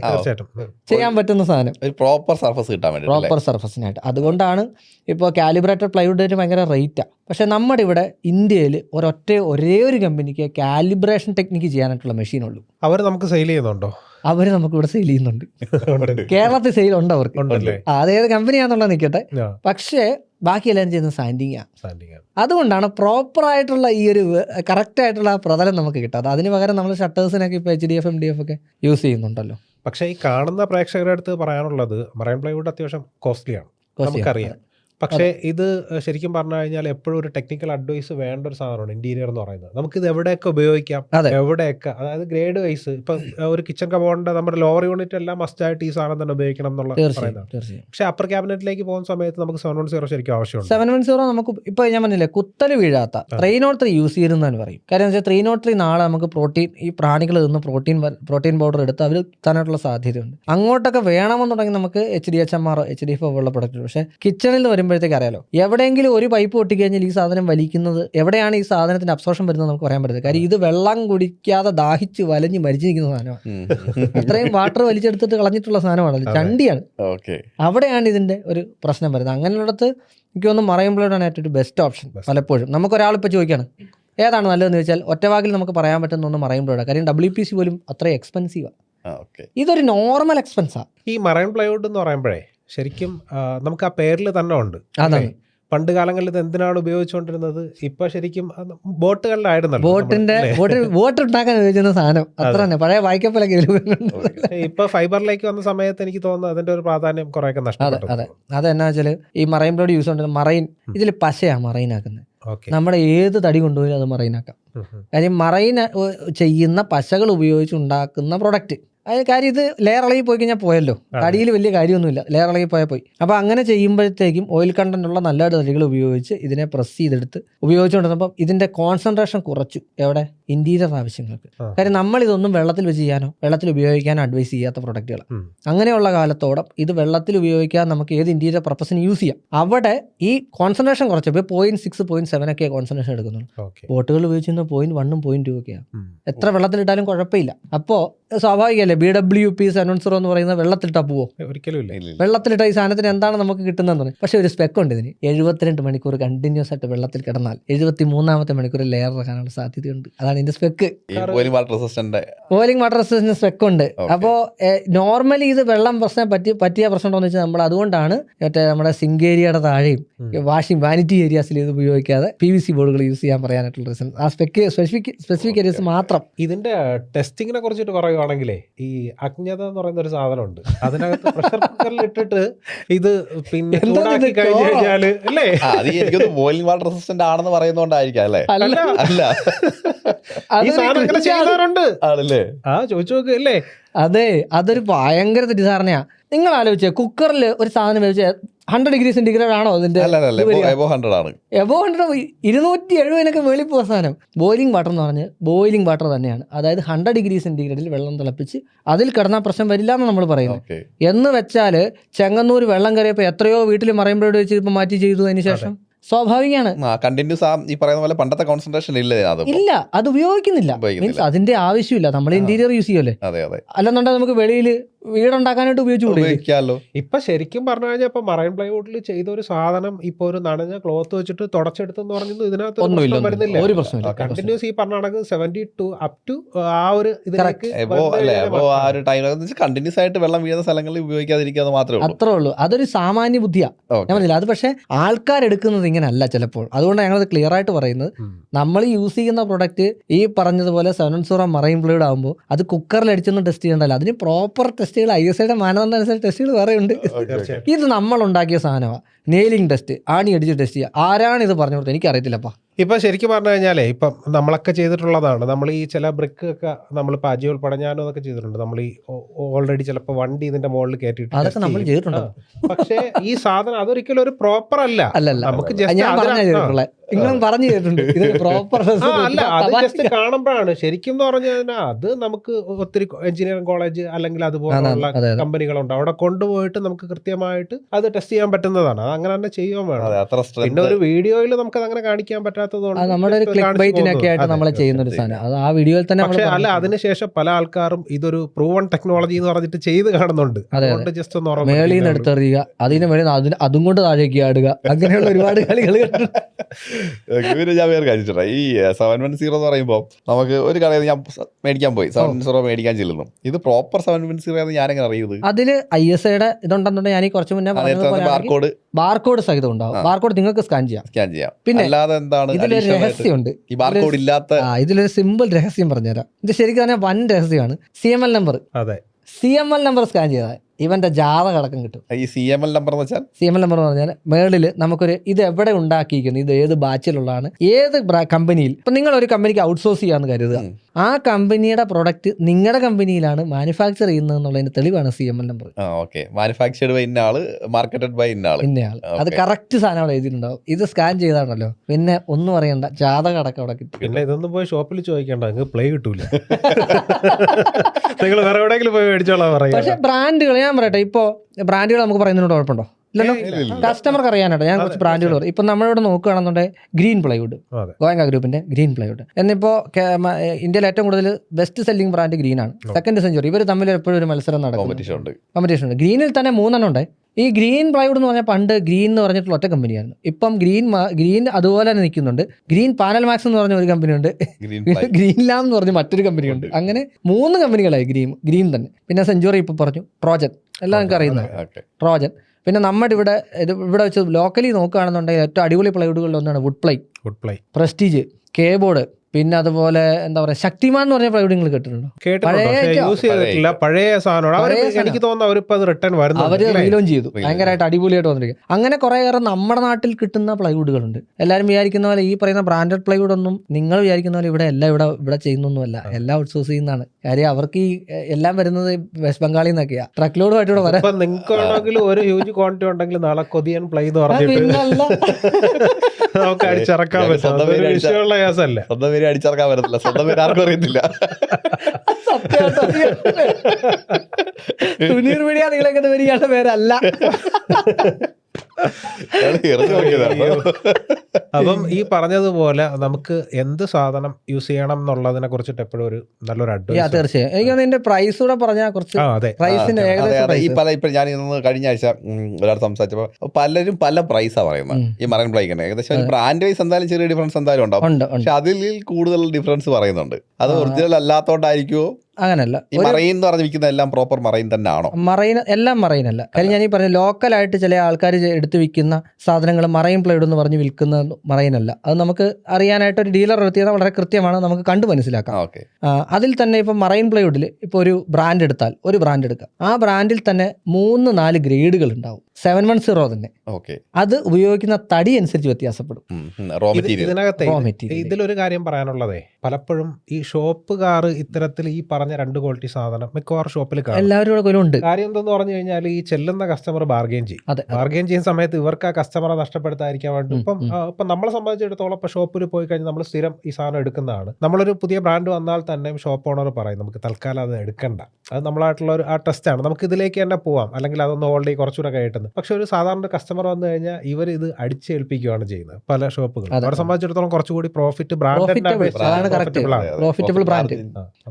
ചെയ്യാൻ പറ്റുന്ന സാധനം. ഒരു പ്രോപ്പർ സർഫസ് കിട്ടാൻ വേണ്ടി പ്രോപ്പർ സർഫസിനായിട്ട് അതുകൊണ്ടാണ് ഇപ്പോൾ കാലിബ്രേറ്റഡ് പ്ലൈവുഡിന് ഭയങ്കര റേറ്റാണ് പക്ഷേ നമ്മുടെ ഇവിടെ ഇന്ത്യയിൽ ഒരൊറ്റ ഒരേ ഒരു കമ്പനിക്ക് കാലിബ്രേഷൻ ടെക്നിക്ക് ചെയ്യാനായിട്ടുള്ള മെഷീനുള്ളൂ അവർ നമുക്ക് സെയിൽ ചെയ്യുന്നുണ്ടോ? അവർ നമുക്ക് ഇവിടെ സെയിൽ ചെയ്യുന്നുണ്ട് കേരളത്തിൽ സെയിൽ ഉണ്ട് അവർക്ക്. അതേത് കമ്പനിയാണെന്നുള്ളത് നിൽക്കട്ടെ പക്ഷേ ബാക്കിയെല്ലാം ചെയ്യുന്നത് സാൻഡിങ്. അതുകൊണ്ടാണ് പ്രോപ്പർ ആയിട്ടുള്ള ഈ ഒരു കറക്റ്റ് ആയിട്ടുള്ള പ്രതലം നമുക്ക് കിട്ടാതെ അതിന് പകരം നമ്മൾ ഷട്ടേഴ്സിനൊക്കെ ഇപ്പോൾ H D F M D F ഒക്കെ യൂസ് ചെയ്യുന്നുണ്ടല്ലോ. പക്ഷേ ഈ കാണുന്ന പ്രേക്ഷകരുടെ അടുത്ത് പറയാനുള്ളത് മറൈൻ പ്ലൈവുഡ് അത്യാവശ്യം കോസ്റ്റ്ലിയാണ് നമുക്കറിയാം. പക്ഷേ ഇത് ശരിക്കും പറഞ്ഞു കഴിഞ്ഞാൽ എപ്പോഴും ഒരു ടെക്നിക്കൽ അഡ്വൈസ് വേണ്ട ഒരു സാധനമാണ് ഇന്റീരിയർ എന്ന് പറയുന്നത്. നമുക്ക് ഇത് എവിടെയൊക്കെ ഉപയോഗിക്കാം? എവിടെയൊക്കെ? അതായത് ഗ്രേഡ് വൈസ് ഇപ്പൊ ഒരു കിച്ചൺ കബോണിന്റെ നമ്മുടെ ലോവർ യൂണിറ്റ് എല്ലാം മസ്റ്റ് ആയിട്ട് ഈ സാധനം തന്നെ ഉപയോഗിക്കണം എന്നുള്ള പക്ഷേ അപ്പർ ക്യാബിനറ്റിലേക്ക് പോകുന്ന സമയത്ത് നമുക്ക് സെവൻ വൺ സീറോ ശരിക്കും ആവശ്യമുണ്ട്. സെവൻ വൺ സീറോ നമുക്ക് ഇപ്പൊ ഞാൻ പറഞ്ഞില്ലേ കുത്തൽ വീഴാത്ത ത്രീ നോട്ട് ത്രീ യൂസ് ചെയ്തെന്നാണ് പറയും. കാര്യം വെച്ചാൽ ത്രീ നോട്ട് ത്രീ നാളെ നമുക്ക് പ്രോട്ടീൻ ഈ പ്രാണികൾ നിന്ന് പ്രോട്ടീൻ പ്രോട്ടീൻ പൗഡർ എടുത്ത് അവർ തന്നിട്ടുള്ള സാധ്യതയുണ്ട്. അങ്ങോട്ടൊക്കെ വേണമെന്നുണ്ടെങ്കിൽ നമുക്ക് H D H M R H D F ഉള്ള പ്രൊഡക്റ്റ് പക്ഷേ കിച്ചണിൽ വരുമ്പോഴത്തേക്ക് അറിയാലോ. എവിടെയെങ്കിലും ഒരു പൈപ്പ് പൊട്ടിക്കഴിഞ്ഞാൽ ഈ സാധനം വലിക്കുന്നത് എവിടെയാണ് ഈ സാധനത്തിന്റെ അബ്സോർഷൻ വരുന്നത് നമുക്ക് പറയാൻ പറ്റില്ല കാര്യം ഇത് വെള്ളം കുടിക്കാതെ ദാഹിച്ച് വലഞ്ഞ് മരിച്ചിരിക്കുന്ന സാധനമാണ്. അത്രയും വാട്ടർ വലിച്ചെടുത്തിട്ട് കളഞ്ഞിട്ടുള്ള സാധനമാണല്ലോ. ചണ്ടിയാണ്. ഓക്കെ. അവിടെയാണ് ഇതിന്റെ ഒരു പ്രശ്നം വരുന്നത്. അങ്ങനെയുള്ളത് എനിക്ക് തോന്നുന്നു മറയുമ്പോഴാണ് ഏറ്റവും ബെസ്റ്റ് ഓപ്ഷൻ പലപ്പോഴും. നമുക്ക് ഒരാളിപ്പോൾ ചോദിക്കുകയാണ് ഏതാണ് നല്ലതെന്ന് വെച്ചാൽ ഒറ്റവാക്കിൽ നമുക്ക് പറയാൻ പറ്റുന്ന ഒന്ന് മറയുമ്പോഴാണ്. കാര്യം ഡബ്ല്യു പി സി പോലും അത്ര എക്സ്പെൻസീവാണ് ഓക്കെ. ഇതൊരു നോർമൽ എക്സ്പെൻസാണ് ഈ മറൈൻ പ്ലൈവുഡ് എന്ന് പറയുമ്പോഴേ ശരിക്കും നമുക്ക് ആ പേരിൽ തന്നെ ഉണ്ട്. അതാണ്. പണ്ട് കാലങ്ങളിൽ ഇത് എന്തിനാണ് ഉപയോഗിച്ചുകൊണ്ടിരുന്നത്? ഇപ്പൊ ശരിക്കും ബോട്ടുകളിലായിരുന്നു ബോട്ടുകളിലായിരുന്നല്ലോ ബോട്ടിന്റെ ബോട്ട് ബോട്ട് ഉണ്ടാക്കാൻ ഉപയോഗിക്കുന്ന സാധനം. അത്ര തന്നെ. പഴയ വായിക്കപ്പലൊക്കെ ഇപ്പൊ ഫൈബറിലേക്ക് വന്ന സമയത്ത് എനിക്ക് തോന്നുന്നു അതിന്റെ ഒരു പ്രാധാന്യം കുറെയൊക്കെ നഷ്ടപ്പെട്ടു. അതെ. അതെന്നാ ഈ മറൈൻ ബ്ലോഡ് യൂസ് ചെയ്യുന്നത് മറൈൻ ഇതിൽ പശയാ മറൈനാക്കുന്നത്. നമ്മുടെ ഏത് തടി കൊണ്ടുപോയാലും അത് മറൈനാക്കാം. കാര്യം മറൈൻ ചെയ്യുന്ന പശകൾ ഉപയോഗിച്ച് ഉണ്ടാക്കുന്ന പ്രൊഡക്റ്റ്. അത് കാര്യം ഇത് ലെയർ ഇളകി പോയി കഴിഞ്ഞാൽ പോയല്ലോ. കടിയിൽ തടിയിൽ വലിയ കാര്യമൊന്നുമില്ല. ലെയർ ഇളകി പോയാൽ പോയി. അപ്പോൾ അങ്ങനെ ചെയ്യുമ്പോഴത്തേക്കും ഓയിൽ കണ്ടന്റ് ഉള്ള നല്ല തടികൾ ഉപയോഗിച്ച് ഇതിനെ പ്രസ് ചെയ്തെടുത്ത് ഉപയോഗിച്ചുകൊണ്ടിരുന്നപ്പം ഇതിന്റെ കോൺസെൻട്രേഷൻ കുറച്ചു. എവിടെ? ഇന്റീരിയർ ആവശ്യങ്ങൾക്ക്. കാര്യം നമ്മൾ ഇതൊന്നും വെള്ളത്തിൽ വെച്ച് ചെയ്യാനോ വെള്ളത്തിൽ ഉപയോഗിക്കാനോ അഡ്വൈസ് ചെയ്യാത്ത പ്രൊഡക്റ്റുകൾ അങ്ങനെയുള്ള കാലത്തോടെ ഇത് വെള്ളത്തിൽ ഉപയോഗിക്കാൻ നമുക്ക് ഏത് ഇന്റീരിയർ പർപ്പസിന് യൂസ് ചെയ്യാം. അവിടെ ഈ കോൺസെൻട്രേഷൻ കുറച്ചപ്പോൾ പോയിന്റ് സിക്സ് പോയിന്റ് സെവൻ ഒക്കെ കോൺസെൻട്രേഷൻ എടുക്കുന്നുള്ളൂ. ബോട്ടുകൾ ഉപയോഗിച്ചിരുന്ന പോയിന്റ് വണ്ണും പോയിന്റ് ടു ഒക്കെയാണ് എത്ര വെള്ളത്തിലിട്ടാലും കുഴപ്പമില്ല. അപ്പോൾ സ്വാഭാവികമല്ലേ B W P seven zero എന്ന് പറയുന്ന വെള്ളത്തിലിട്ടാ പോവോ? ഒരിക്കലും. വെള്ളത്തിലിട്ട ഈ സാധനത്തിന് എന്താണ് നമുക്ക് കിട്ടുന്നതെന്ന് പക്ഷെ പക്ഷേ ഒരു സ്പെക്ക് ഉണ്ട് ഇതിന്. എഴുപത്തിരണ്ട് മണിക്കൂർ കണ്ടിന്യൂസ് ആയിട്ട് വെള്ളത്തിൽ കിടന്നാൽ എഴുപത്തി മൂന്നാമത്തെ മണിക്കൂർ ലെയർ ഇറക്കാനുള്ള സാധ്യതയുണ്ട്. അതാണ് ഇതിന്റെ spec boiling water resistant boiling water resistance spec ഉണ്ട്. അപ്പോ അപ്പോൾ നോർമലി ഇത് വെള്ളം പ്രശ്നം പറ്റി പറ്റിയ പ്രശ്നം ഉണ്ടോ എന്ന് വെച്ചാൽ നമ്മൾ അതുകൊണ്ടാണ് മറ്റേ നമ്മുടെ സിങ്ക് ഏരിയയുടെ താഴെയും വാഷിംഗ് വാനിറ്റി ഏരിയാസിൽ ഇത് ഉപയോഗിക്കാതെ പി വി സി ബോർഡുകൾ യൂസ് ചെയ്യാൻ പറയാനായിട്ടുള്ള റീസൺ ആ സ്പെക്ക് സ്പെസിഫിക് സ്പെസിഫിക് ഏരിയസ് മാത്രം. ഇതിന്റെ ടെസ്റ്റിങ്ങിനെ കുറിച്ചിട്ട് പറയുവാണെങ്കിലേ ഈ അജ്ഞത എന്ന് പറയുന്ന ഒരു സാധനമുണ്ട്. അതിനകത്ത് പ്രഷർ കുക്കറിൽ ഇട്ടിട്ട് ഇത് പിന്നെ കഴിഞ്ഞു കഴിഞ്ഞാൽ അല്ലേ? ബോയിലിംഗ് വാട്ടർ റെസിസ്റ്റന്റ് ആണെന്ന് പറയുന്നോണ്ടായിരിക്കാം അല്ലേ. അല്ല. ആണല്ലേ? ആ ചോദിച്ചു നോക്ക് അല്ലേ അതെ അതൊരു ഭയങ്കര തെറ്റിദ്ധാരണയാ. നിങ്ങൾ ആലോചിച്ച കുക്കറിൽ ഒരു സാധനം വെച്ച് ഹൺഡ്രഡ് ഡിഗ്രി സെന്റിഗ്രേഡ് ആണോ അതിന്റെ അല്ല അല്ല എബോ ഹൺഡ്രഡ് ആണ്. എബോ ഹൺഡ്രഡ് ഇരുന്നൂറ്റി എഴുപതിനൊക്കെ വെളി പോകുന്ന സാധനം. ബോയിലിംഗ് വാട്ടർ എന്ന് പറഞ്ഞ് ബോയിലിംഗ് വാട്ടർ തന്നെയാണ്. അതായത് ഹൺഡ്രഡ് ഡിഗ്രി സെന്റിഗ്രേഡിൽ വെള്ളം തിളപ്പിച്ച് അതിൽ കിടന്നാൽ പ്രശ്നം വരില്ല എന്ന് നമ്മൾ പറയുന്നത് എന്ന് വെച്ചാൽ ചെങ്ങന്നൂർ വെള്ളം കയറിയപ്പോൾ എത്രയോ വീട്ടിൽ മറയുമ്പോഴോട് വെച്ച് ഇപ്പം മാറ്റി ചെയ്തു അതിന് ശേഷം. സ്വാഭാവികമാണ്. കണ്ടിന്യൂസ് ആ ഈ പറയുന്ന പോലെ പണ്ടത്തെ കോൺസെൻട്രേഷൻ ഇല്ല അത്? ഇല്ല അത് ഉപയോഗിക്കുന്നില്ല. മീൻസ് അതിന്റെ ആവശ്യമില്ല. നമ്മൾ ഇന്റീരിയർ യൂസ് ചെയ്യുമല്ലേ അല്ലെന്നുണ്ടെങ്കിൽ നമുക്ക് വെളിയിൽ വീടുണ്ടാക്കാനായിട്ട് ഉപയോഗിച്ചുകൂടെ? ഇപ്പൊ ശരിക്കും പറഞ്ഞു കഴിഞ്ഞാൽ ഇപ്പൊ മറൈൻ പ്ലൈവുഡിൽ ചെയ്ത ഒരു സാധനം ഇപ്പൊ ഒരു നനഞ്ഞ ക്ലോത്ത് വെച്ചിട്ട് തുടച്ചെടുത്തെന്ന് പറഞ്ഞത് ഇതിനകത്ത് ഒന്നുമില്ല. വരുന്നില്ല. ഒരു പ്രശ്നമില്ല കണ്ടിന്യൂസ് ഈ പറഞ്ഞ കണക്ക് സെവന്റി ടു അപ് ടു ആ ഒരു ഇതിലേക്ക് ആ ഒരു ടൈം കണ്ടിന്യൂസ് ആയിട്ട് വെള്ളം വീഴുന്ന സ്ഥലങ്ങളിൽ ഉപയോഗിക്കാതിരിക്കുക മാത്രമേ ഉള്ളൂ. അത്രേ ഉള്ളൂ. അതൊരു സാമാന്യ ബുദ്ധിയാ. ഞാൻ പറഞ്ഞില്ല? അത് പക്ഷേ ആൾക്കാരെടുക്കുന്നത് ഇങ്ങനെയല്ല ചിലപ്പോൾ. അതുകൊണ്ട് ഞങ്ങളത് ക്ലിയർ ആയിട്ട് പറയുന്നത്. നമ്മൾ യൂസ് ചെയ്യുന്ന പ്രൊഡക്റ്റ് ഈ പറഞ്ഞതുപോലെ സെവൻ സൂറ മറൈൻ പ്ലൈവുഡ് ആകുമ്പോൾ അത് കുക്കറിൽ അടിച്ചൊന്നും ടെസ്റ്റ് ചെയ്യണ്ടല്ലോ അതിന് പ്രോപ്പർ ടെസ്റ്റുകൾ ഐ എസ് ഐയുടെ മാനദണ്ഡം അനുസരിച്ച് ടെസ്റ്റുകൾ വേറെ ഉണ്ട്. ഇത് നമ്മൾ ഉണ്ടാക്കിയ സാധനമാണ് നെയിലിംഗ് ടെസ്റ്റ് ആണി അടിച്ച് ടെസ്റ്റ്. ചെയ്യുക ആരാണ് ഇത് പറഞ്ഞു കൊടുത്തത്? എനിക്കറിയത്തില്ലപ്പാ. ഇപ്പൊ ശരിക്കും പറഞ്ഞു കഴിഞ്ഞാലേ ഇപ്പം നമ്മളൊക്കെ ചെയ്തിട്ടുള്ളതാണ്. നമ്മൾ ഈ ചില ബ്രിക്ക് ഒക്കെ നമ്മൾ അജിയോൾ പടഞ്ഞാനോ അതൊക്കെ ചെയ്തിട്ടുണ്ട്. നമ്മൾ ഈ ഓൾറെഡി ചിലപ്പോൾ വണ്ടി ഇതിന്റെ മുകളിൽ ചെയ്തിട്ടുണ്ട്. പക്ഷേ ഈ സാധനം അതൊരിക്കലും ഒരു പ്രോപ്പർ അല്ല. നമുക്ക് പറഞ്ഞു നിങ്ങളും പറഞ്ഞു ചെയ്തിട്ടുണ്ട്. ഇത് പ്രോപ്പർ അല്ല അത് ജസ്റ്റ് കാണുമ്പോഴാണ്. ശരിക്കും എന്ന് പറഞ്ഞു കഴിഞ്ഞാൽ അത് നമുക്ക് ഒത്തിരി എഞ്ചിനീയറിംഗ് കോളേജ് അല്ലെങ്കിൽ അതുപോലുള്ള അതെ അതെ. കമ്പനികളുണ്ട് അവിടെ കൊണ്ടുപോയിട്ട് നമുക്ക് കൃത്യമായിട്ട് അത് ടെസ്റ്റ് ചെയ്യാൻ പറ്റുന്നതാണ്. അത് അങ്ങനെ തന്നെ ചെയ്യുകയും വേണം. പിന്നെ ഒരു വീഡിയോയിൽ നമുക്ക് അത് അങ്ങനെ കാണിക്കാൻ പറ്റാത്തത് കൊണ്ട് അത് നമ്മുടെ ഒരു ക്ലിക്ക് ബൈറ്റിനൊക്കെ ആയിട്ട് നമ്മൾ ചെയ്യുന്ന ഒരു സാധനം. അത് ആ വീഡിയോയിൽ തന്നെ പക്ഷെ അല്ല അതിനുശേഷം പല ആൾക്കാരും ഇതൊരു പ്രൂവൺ ടെക്നോളജി എന്ന് പറഞ്ഞിട്ട് ചെയ്ത് കാണുന്നുണ്ട്. അതെ. അതുകൊണ്ട് ജസ്റ്റ് ഒന്ന് മേളിൽ നിന്ന് ഓർമ്മ എടുത്തെറിയുക അതിന് മേളിൽ അതിന് അതും കൊണ്ട് താഴേക്ക് ആടുക അങ്ങനെയുള്ള ഒരുപാട് കളികൾ പിന്നെ ഞാൻ വേറെ കഴിച്ചിട്ടാ ഈ സെവൻ വൺ സീറോ എന്ന് പറയുമ്പോൾ നമുക്ക് ഒരു കടയിൽ ഞാൻ മേടിക്കാൻ പോയി. സെവൻ വൺ സീറോ മേടിക്കാൻ ചെല്ലുന്നു. ഇത് പ്രോപ്പർ സെവൻ വൺ സീറോ എന്ന് ഞാനെങ്ങനെ അറിയുന്നത്? അതിൽ ഐ എസ് ഐയുടെ ഇതുണ്ടെന്നുണ്ടെങ്കിൽ ഞാൻ ഈ കുറച്ച് മുന്നേ ബാർകോഡ് ബാർകോഡ് സഹിതം ഉണ്ടാവും. ബാർകോഡ് നിങ്ങൾക്ക് സ്കാൻ ചെയ്യാം. സ്കാൻ ചെയ്യാം. പിന്നെ അല്ലാതെ എന്താണ് ഇതിലൊരു രഹസ്യമുണ്ട്. ഈ ബാർകോഡ് ഇല്ലാത്ത ആ ഇതിലൊരു സിമ്പിൾ രഹസ്യം പറഞ്ഞുതരാം. ഇത് ശരിക്കും പറഞ്ഞാൽ വൻ രഹസ്യമാണ്. സി എം എൽ നമ്പർ അതെ. C M L number scan ചെയ്താൽ ഇവന്റെ ജാഥ അടക്കം കിട്ടും. ഈ സി എം എൽ നമ്പർ എന്ന് വെച്ചാൽ? സി എം എൽ നമ്പർ എന്ന് പറഞ്ഞാൽ മേളിൽ നമുക്കൊരു ഇത് എവിടെ ഉണ്ടാക്കിയിരിക്കുന്നു ഇത് ഏത് ബാച്ചിലുള്ളതാണ് ഏത് കമ്പനിയിൽ. ഇപ്പം നിങ്ങൾ ഒരു കമ്പനിക്ക് ഔട്ട്സോഴ്സ് ചെയ്യാന്ന് കരുതുക. ആ കമ്പനിയുടെ പ്രൊഡക്റ്റ് നിങ്ങളുടെ കമ്പനിയിലാണ് മാനുഫാക്ചർ ചെയ്യുന്നത് എന്നുള്ളതിന്റെ തെളിവാണ് C M L number okay manufactured by ഇന്നാൾ മാർക്കറ്റഡ് ബൈ ഇന്നാൾ ഇന്നയാൾ അത് കറക്റ്റ് സാധനം അവിടെ എഴുതിയിട്ടുണ്ടാവും. ഇത് സ്കാൻ ചെയ്താണല്ലോ. പിന്നെ ഒന്നും അറിയണ്ട ജാഥ അടക്കം അവിടെ കിട്ടും. പിന്നെ ഇതൊന്നും പോയി ഷോപ്പിൽ ചോദിക്കണ്ട നിങ്ങൾക്ക് പ്ലേ കിട്ടൂല. നിങ്ങൾ വേറെ എവിടെയെങ്കിലും പോയി മേടിച്ചോളാം പക്ഷെ പറയാം ബ്രാൻഡുകൾ ഞാൻ പറയട്ടെ ഇപ്പോ ബ്രാൻഡുകൾ നമുക്ക് പറയുന്നതിനോട് കുഴപ്പമുണ്ടോ? ഇല്ലല്ലോ? ഇല്ല, ഇല്ല. കസ്റ്റമർക്ക് അറിയാനായിട്ട് ഞാൻ കുറച്ച് ബ്രാൻഡുകൾ പറയും. ഇപ്പൊ നമ്മളിവിടെ നോക്കുകയാണെന്നുണ്ടെങ്കിൽ ഗ്രീൻ പ്ലൈവുഡ്. ഗോയങ്ക ഗ്രൂപ്പിന്റെ ഗ്രീൻ പ്ലൈവുഡ് എന്നിപ്പോ ഇന്ത്യയിലെ ഇന്ത്യയിൽ ഏറ്റവും കൂടുതൽ ബെസ്റ്റ് സെല്ലിംഗ് ബ്രാൻഡ് ഗ്രീൻ ആണ്. സെക്കൻഡ് സെഞ്ചുറി ഇവർ തമ്മിൽ എപ്പോഴും ഒരു മത്സരം നടക്കും കോമ്പറ്റീഷൻ ഉണ്ട്. ഗ്രീനിൽ തന്നെ മൂന്നെണ്ണം ഉണ്ട്. ഈ ഗ്രീൻ പ്ലൈവുഡ് എന്ന് പറഞ്ഞാൽ പണ്ട് ഗ്രീൻ എന്ന് പറഞ്ഞിട്ടുള്ള ഒറ്റ കമ്പനിയായിരുന്നു ഇപ്പം ഗ്രീൻ ഗ്രീൻ അതുപോലെ തന്നെ നിൽക്കുന്നുണ്ട്. ഗ്രീൻ പാനൽ മാക്സ് എന്ന് പറഞ്ഞ ഒരു കമ്പനി ഉണ്ട്. ഗ്രീൻ ലാം എന്ന് പറഞ്ഞ മറ്റൊരു കമ്പനി ഉണ്ട്. അങ്ങനെ മൂന്ന് കമ്പനികളായി ഗ്രീൻ ഗ്രീൻ തന്നെ. പിന്നെ സെഞ്ചുറി ഇപ്പൊ പറഞ്ഞു. ട്രോജൻ. എല്ലാം നിങ്ങൾക്ക് അറിയുന്നത്. ട്രോജൻ. പിന്നെ നമ്മുടെ ഇവിടെ ഇത് ഇവിടെ വെച്ച് ലോക്കലി നോക്കുകയാണെന്നുണ്ടെങ്കിൽ ഏറ്റവും അടിപൊളി പ്ലൈവുഡുകളിൽ ഒന്നാണ് wood ply wood ply prestige കേബോർഡ് പിന്നെ അതുപോലെ എന്താ പറയാ ശക്തിമാൻ എന്ന് പറഞ്ഞ പ്രൈവിഡിങ്ങൾ നിങ്ങൾ കേട്ടിട്ടുണ്ടോ? യൂസ് ചെയ്തിട്ടില്ല. പഴയ സാധനമാണ്. എനിക്ക് തോന്നുന്നു അത് റിട്ടേൺ അവർ അവർ? റീലോഞ്ച് ചെയ്തു. ഭയങ്കരമായിട്ട് അടിപൊളിയായിട്ട് വന്നിരിക്കും അങ്ങനെ കുറേയേറെ നമ്മുടെ നാട്ടിൽ കിട്ടുന്ന പ്ലൈവുഡുകളുണ്ട് എല്ലാവരും വിചാരിക്കുന്ന പോലെ ഈ പറയുന്ന ബ്രാൻഡഡ് പ്ലൈവുഡ് ഒന്നും നിങ്ങൾ വിചാരിക്കുന്ന പോലെ ഇവിടെ എല്ലാം ഇവിടെ ഇവിടെ ചെയ്യുന്നൊന്നുമല്ല. എല്ലാം ഔട്ട്സോഴ്സ് ചെയ്യുന്നതാണ്. കാര്യം അവർക്ക് ഈ എല്ലാം വരുന്നത് വെസ്റ്റ് ബംഗാളിൽ നിന്നൊക്കെയാ. ട്രക്ക് ലോഡുമായിട്ട് ഇവിടെ വരാം. ഇപ്പൊ നിങ്ങൾക്ക് വേണമെങ്കിൽ ഒരു ഹ്യൂജ് ക്വാണ്ടിറ്റി ഉണ്ടെങ്കിൽ നാളെ കൊതിയൻ പ്ലൈ എന്ന് പറഞ്ഞിട്ട്. നമുക്ക് അടിച്ചിറക്കാൻ പറ്റും. വിഷയമുള്ള കേസല്ല? പേര് അടിച്ചറക്കാൻ പറ്റത്തില്ല. സ്വന്തം പേര് ആർക്കും അറിയത്തില്ല. സുനീർ മീഡിയ നീളക്കുന്ന പേര് പേരല്ല അപ്പം ഈ പറഞ്ഞതുപോലെ നമുക്ക് എന്ത് സാധനം യൂസ് ചെയ്യണം എന്നുള്ളതിനെ കുറിച്ചിട്ട് എപ്പോഴും ഒരു നല്ലൊരു അഡ്വൈസ് തീർച്ചയായും. എനിക്ക് ഇതിന്റെ പ്രൈസ് കൂടെ പറഞ്ഞാൽ കുറച്ച് ആ അതെ. പ്രൈസിന്റെ ഏകദേശം ഈ പല ഇപ്പൊ ഞാൻ ഇന്ന് കഴിഞ്ഞ ആഴ്ച ഒരാൾ സംസാരിച്ചപ്പോൾ പലരും പല പ്രൈസാ പറയുന്നത്. ഈ മറൈൻ ബ്ലൈക്കിന് ഏകദേശം ഒരു ബ്രാൻഡ് വൈസ് എന്തായാലും ചെറിയ ഡിഫറൻസ് എന്തായാലും ഉണ്ടാവും. ഉണ്ട് ഉണ്ട്. പക്ഷെ അതിൽ കൂടുതൽ ഡിഫറൻസ് പറയുന്നുണ്ട്. അത് ഒറിജിനൽ അല്ലാത്തോണ്ടായിരിക്കുമോ അങ്ങനല്ല. മറൈൻ എന്ന് പറഞ്ഞിരിക്കുന്ന എല്ലാം പ്രോപ്പർ മറൈൻ തന്നെ ആണോ മറൈൻ എല്ലാം മറൈൻ അല്ല. കാര്യം ഞാൻ ഈ പറഞ്ഞ ലോക്കലായിട്ട് ചില ആൾക്കാർ എടുത്ത് വിൽക്കുന്ന സാധനങ്ങൾ മറൈൻ പ്ലേഡ് എന്ന് പറഞ്ഞ് വിൽക്കുന്ന മറൈൻ അല്ല. അത് നമുക്ക് അറിയാനായിട്ട് ഒരു ഡീലർ എടുത്തിയത് വളരെ കൃത്യമാണ്. നമുക്ക് കണ്ടു മനസ്സിലാക്കാം. അതിൽ തന്നെ ഇപ്പം മറൈൻ പ്ലൈവുഡിൽ ഇപ്പോൾ ഒരു ബ്രാൻഡ് എടുത്താൽ ഒരു ബ്രാൻഡ് എടുക്കാം. ആ ബ്രാൻഡിൽ തന്നെ മൂന്ന് നാല് ഗ്രേഡുകൾ ഉണ്ടാവും. സെവൻ വൺ സീറോ തന്നെ. ഓക്കെ അത് ഉപയോഗിക്കുന്ന തടി അനുസരിച്ച് വ്യത്യാസപ്പെടും. ഇതിനകത്തെ. ഇതിലൊരു കാര്യം പറയാനുള്ളതേ. പലപ്പോഴും ഈ ഷോപ്പുകാർ ഇത്തരത്തിൽ ഈ പറഞ്ഞ രണ്ട് ക്വാളിറ്റി സാധനം മിക്കവാറും ഷോപ്പിൽ എല്ലാവരും ഉണ്ട് കാര്യം എന്തെന്ന് പറഞ്ഞു കഴിഞ്ഞാൽ ഈ ചെല്ലുന്ന കസ്റ്റമർ ബാർഗെയിൻ ചെയ്യും. അതെ ബാർഗെയിൻ ചെയ്യുന്ന സമയത്ത് ഇവർക്ക് ആ കസ്റ്റമറെ നഷ്ടപ്പെടുത്താതിരിക്കാൻ വേണ്ടി. ഇപ്പം ഇപ്പം നമ്മളെ സംബന്ധിച്ചിടത്തോളം ഇപ്പം ഷോപ്പിൽ പോയി കഴിഞ്ഞാൽ നമ്മൾ സ്ഥിരം ഈ സാധനം എടുക്കുന്നതാണ്. നമ്മളൊരു പുതിയ ബ്രാൻഡ് വന്നാൽ തന്നെ ഷോപ്പ് ഓണർ പറയും നമുക്ക് തൽക്കാലം അത് എടുക്കണ്ട. അത് നമ്മളായിട്ടുള്ള ഒരു ആ ടെസ്റ്റാണ് നമുക്ക് ഇതിലേക്ക് തന്നെ പോവാം. അല്ലെങ്കിൽ അതൊന്ന് ഹോൾഡ് ചെയ്ത് കുറച്ചുകൂടെ കഴിയുന്നത് പക്ഷെ ഒരു സാധാരണ കസ്റ്റമർ വന്നു കഴിഞ്ഞാൽ ഇവർ ഇത് അടിച്ചേൽപ്പിക്കുകയാണ് ചെയ്യുന്നത് പല ഷോപ്പുകൾ. അവരെ സംബന്ധിച്ചിടത്തോളം കുറച്ചുകൂടി പ്രോഫിറ്റ് correct. Profitable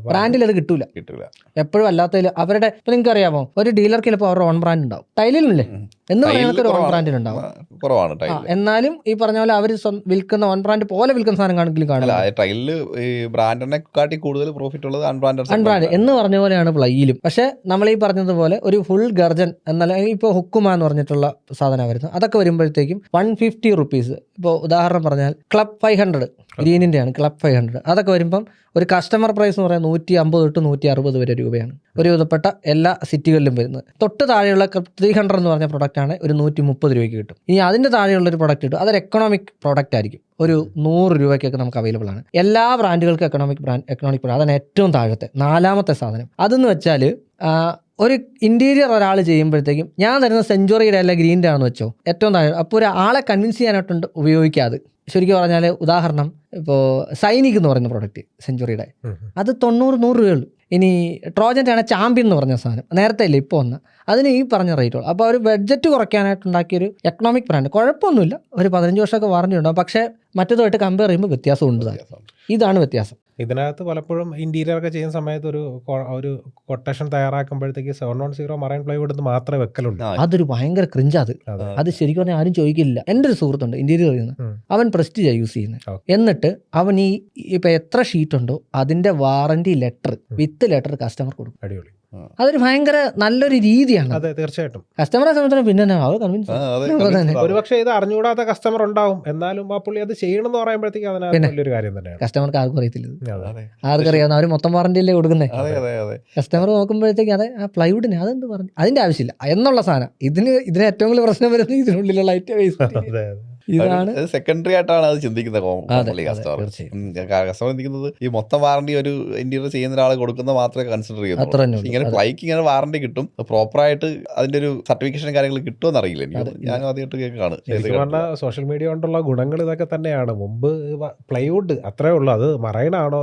ബ്രാൻഡിൽ അത് കിട്ടൂല. കിട്ടൂല. എപ്പോഴും അല്ലാത്തതിൽ അവരുടെ ഇപ്പൊ നിങ്ങൾക്ക് അറിയാമോ ഒരു ഡീലർക്ക് ചിലപ്പോൾ അവരുടെ ഓൺ ബ്രാൻഡ് ഉണ്ടാവും. ടൈലിലില്ലേ ഉം. എന്ന് പറയുന്നത് ഒരു ഓൺ ബ്രാൻഡിൽ ഉണ്ടാവും. കുറവാണ് ടൈലിൽ എന്നാലും ഈ പറഞ്ഞ പോലെ അവർ വിൽക്കുന്ന ഓൺ ബ്രാൻഡ് പോലെ വിൽക്കുന്ന സാധനം കാണെങ്കിലും കാണില്ല ടൈലിൽ ഈ ബ്രാൻഡിനെ കാട്ടി കൂടുതൽ പ്രോഫിറ്റ് ഉള്ളത് അൺബ്രാൻഡ് എന്ന് പറഞ്ഞ പോലെയാണ് പ്ലൈയിലും പക്ഷെ നമ്മൾ ഈ പറഞ്ഞതുപോലെ ഒരു ഫുൾ ഗർജൻ എന്നല്ല ഇപ്പോൾ ഹുക്കുമ എന്ന് പറഞ്ഞിട്ടുള്ള സാധനം വരുന്നത് അതൊക്കെ വരുമ്പോഴത്തേക്കും വൺ ഫിഫ്റ്റി റുപ്പീസ് ഇപ്പോൾ ഉദാഹരണം പറഞ്ഞാൽ ക്ലബ് ഫൈവ് ഹൺഡ്രഡ് ഗ്രീനിന്റെ ആണ് ക്ലബ് ഫൈവ് ഹൺഡ്രഡ് അതൊക്കെ വരുമ്പം ഒരു കസ്റ്റമർ പ്രൈസ് എന്ന് പറയുന്നത് നൂറ്റി അമ്പത് തൊട്ട് നൂറ്റി അറുപത് വരെ രൂപയാണ്. ഒരു വിധപ്പെട്ട എല്ലാ സിറ്റികളിലും വരുന്നത്. തൊട്ട് താഴെയുള്ള ത്രീ ഹൺഡ്രഡ് എന്ന് പറഞ്ഞ പ്രൊഡക്റ്റാണ് ഒരു നൂറ്റി മുപ്പത് രൂപയ്ക്ക് കിട്ടും. ഇനി അതിന്റെ താഴെയുള്ള ഒരു പ്രൊഡക്റ്റ് കിട്ടും. അതൊരു എക്കണോമിക് പ്രോഡക്റ്റ് ആയിരിക്കും. ഒരു നൂറ് രൂപയ്ക്കൊക്കെ നമുക്ക് അവൈലബിൾ ആണ്. എല്ലാ ബ്രാൻഡുകൾക്കും എക്കണോമിക് ബ്രാൻഡ് എക്കണോമിക് ബ്രാൻഡ് അതാണ് ഏറ്റവും താഴത്തെ നാലാമത്തെ സാധനം. അതെന്ന് വെച്ചാൽ ഒരു ഇന്റീരിയർ ഒരാൾ ചെയ്യുമ്പോഴത്തേക്കും ഞാൻ തരുന്ന സെഞ്ചുറിയുടെ അല്ല ഗ്രീന്റെ ആണെന്ന് വെച്ചോ. ഏറ്റവും താഴെ. അപ്പോൾ ഒരാളെ കൺവിൻസ് ചെയ്യാനായിട്ടുണ്ട് ഉപയോഗിക്കാതെ. ശരിക്കും പറഞ്ഞാൽ ഉദാഹരണം ഇപ്പോൾ സൈനിക് എന്ന് പറയുന്ന പ്രൊഡക്റ്റ് സെഞ്ചുറിയുടെ അത് തൊണ്ണൂറ് നൂറ് രൂപയുള്ളൂ ഇനി ട്രോജന്റെ ആണ് ചാമ്പ്യൻ എന്ന് പറഞ്ഞ സാധനം. നേരത്തെ ഇല്ല ഇപ്പോൾ വന്ന. അതിന് ഈ പറഞ്ഞ റേറ്റ് ഉള്ളൂ. അപ്പോൾ ഒരു ബഡ്ജറ്റ് കുറയ്ക്കാനായിട്ട് ഉണ്ടാക്കിയൊരു എക്കണോമിക് ബ്രാൻഡ് കുഴപ്പമൊന്നുമില്ല. ഒരു പതിനഞ്ച് വർഷമൊക്കെ വാറണ്ടി ഉണ്ടാവും പക്ഷേ മറ്റേതുമായിട്ട് കമ്പയർ ചെയ്യുമ്പോൾ വ്യത്യാസം ഉണ്ട്. ഇതാണ് വ്യത്യാസം. ഇതിനകത്ത് പലപ്പോഴും ഇന്റീരിയർ ഒക്കെ ചെയ്യുന്ന സമയത്ത് ഒരു ഒരു quotation തയ്യാറാക്കുമ്പോഴത്തേക്ക് seven one zero marine plywood മാത്രമേ വെക്കലുള്ളൂ. അതൊരു ഭയങ്കര ക്രിഞ്ച് അത്. അത്. ശരിക്കും പറഞ്ഞാൽ ആരും ചോദിക്കില്ല. എന്റെ ഒരു സുഹൃത്തുണ്ട് ഇന്റീരിയർ ചെയ്യുന്നത് അവൻ പ്രസ്റ്റീജാണ് യൂസ് ചെയ്യുന്നത് എന്നിട്ട് അവൻ ഈ ഇപ്പൊ എത്ര ഷീറ്റ് ഉണ്ടോ അതിന്റെ warranty letter with letter customer കൊടുക്കും. അടിപൊളി. അതൊരു ഭയങ്കര നല്ലൊരു രീതിയാണ്. അതെ തീർച്ചയായിട്ടും. കസ്റ്റമറെ സംബന്ധിച്ചിടത്തോളം പിന്നെ അത് കൺവിൻസ്. ഒരുപക്ഷെ ഇത് അറിഞ്ഞുകൂടാത്ത കസ്റ്റമർ ഉണ്ടാവും. എന്നാലും ആ പുള്ളി അത് ചെയ്യണമെന്ന് പറയുമ്പോഴത്തേക്ക്. വലിയൊരു കാര്യം തന്നെയാണ്. കസ്റ്റമർക്ക് ആർക്കും അറിയത്തില്ല ഇത്. അതെ. അതെ ആർക്കറിയാവുന്ന അവർ മൊത്തം വാറണ്ടി അല്ലേ കൊടുക്കുന്നേ? അതെ അതെ അതെ. കസ്റ്റമർ നോക്കുമ്പോഴത്തേക്ക് അതെ ആ പ്ലൈവുഡിന് അതെന്ത് പറഞ്ഞു? അതിന്റെ ആവശ്യമില്ല. എന്നുള്ള സാധനം. ഇതിന് ഇതിന് ഏറ്റവും കൂടുതൽ പ്രശ്നം വരുന്നത് ഇതിനുള്ളിലുള്ള അതെ. ഇതാണ് സെക്കൻഡറി ആയിട്ടാണ് അത് ചിന്തിക്കുന്നത് കസ്റ്റമർ ചിന്തിക്കുന്നത് ഈ മൊത്തം വാറണ്ടി ഒരു ഇന്റീരിയർ ചെയ്യുന്ന ഒരാൾ കൊടുക്കുന്ന മാത്രമേ കൺസിഡർ ചെയ്യുന്നു ചെയ്യുന്നുള്ളൂ ഇങ്ങനെ. ഫ്ലൈക്ക് ഇങ്ങനെ വാറണ്ടി കിട്ടും. പ്രോപ്പർ ആയിട്ട് അതിന്റെ ഒരു സർട്ടിഫിക്കേഷൻ കാര്യങ്ങൾ കിട്ടുമെന്ന് അറിയില്ല എനിക്ക്. ഞാൻ ഞാനും ആദ്യമായിട്ട് കേൾക്കാണ് സോഷ്യൽ മീഡിയ കൊണ്ടുള്ള ഗുണങ്ങൾ ഇതൊക്കെ തന്നെയാണ്. മുമ്പ് പ്ലൈവുഡ് അത്രേ ഉള്ളൂ. അത് മറൈൻ ആണോ?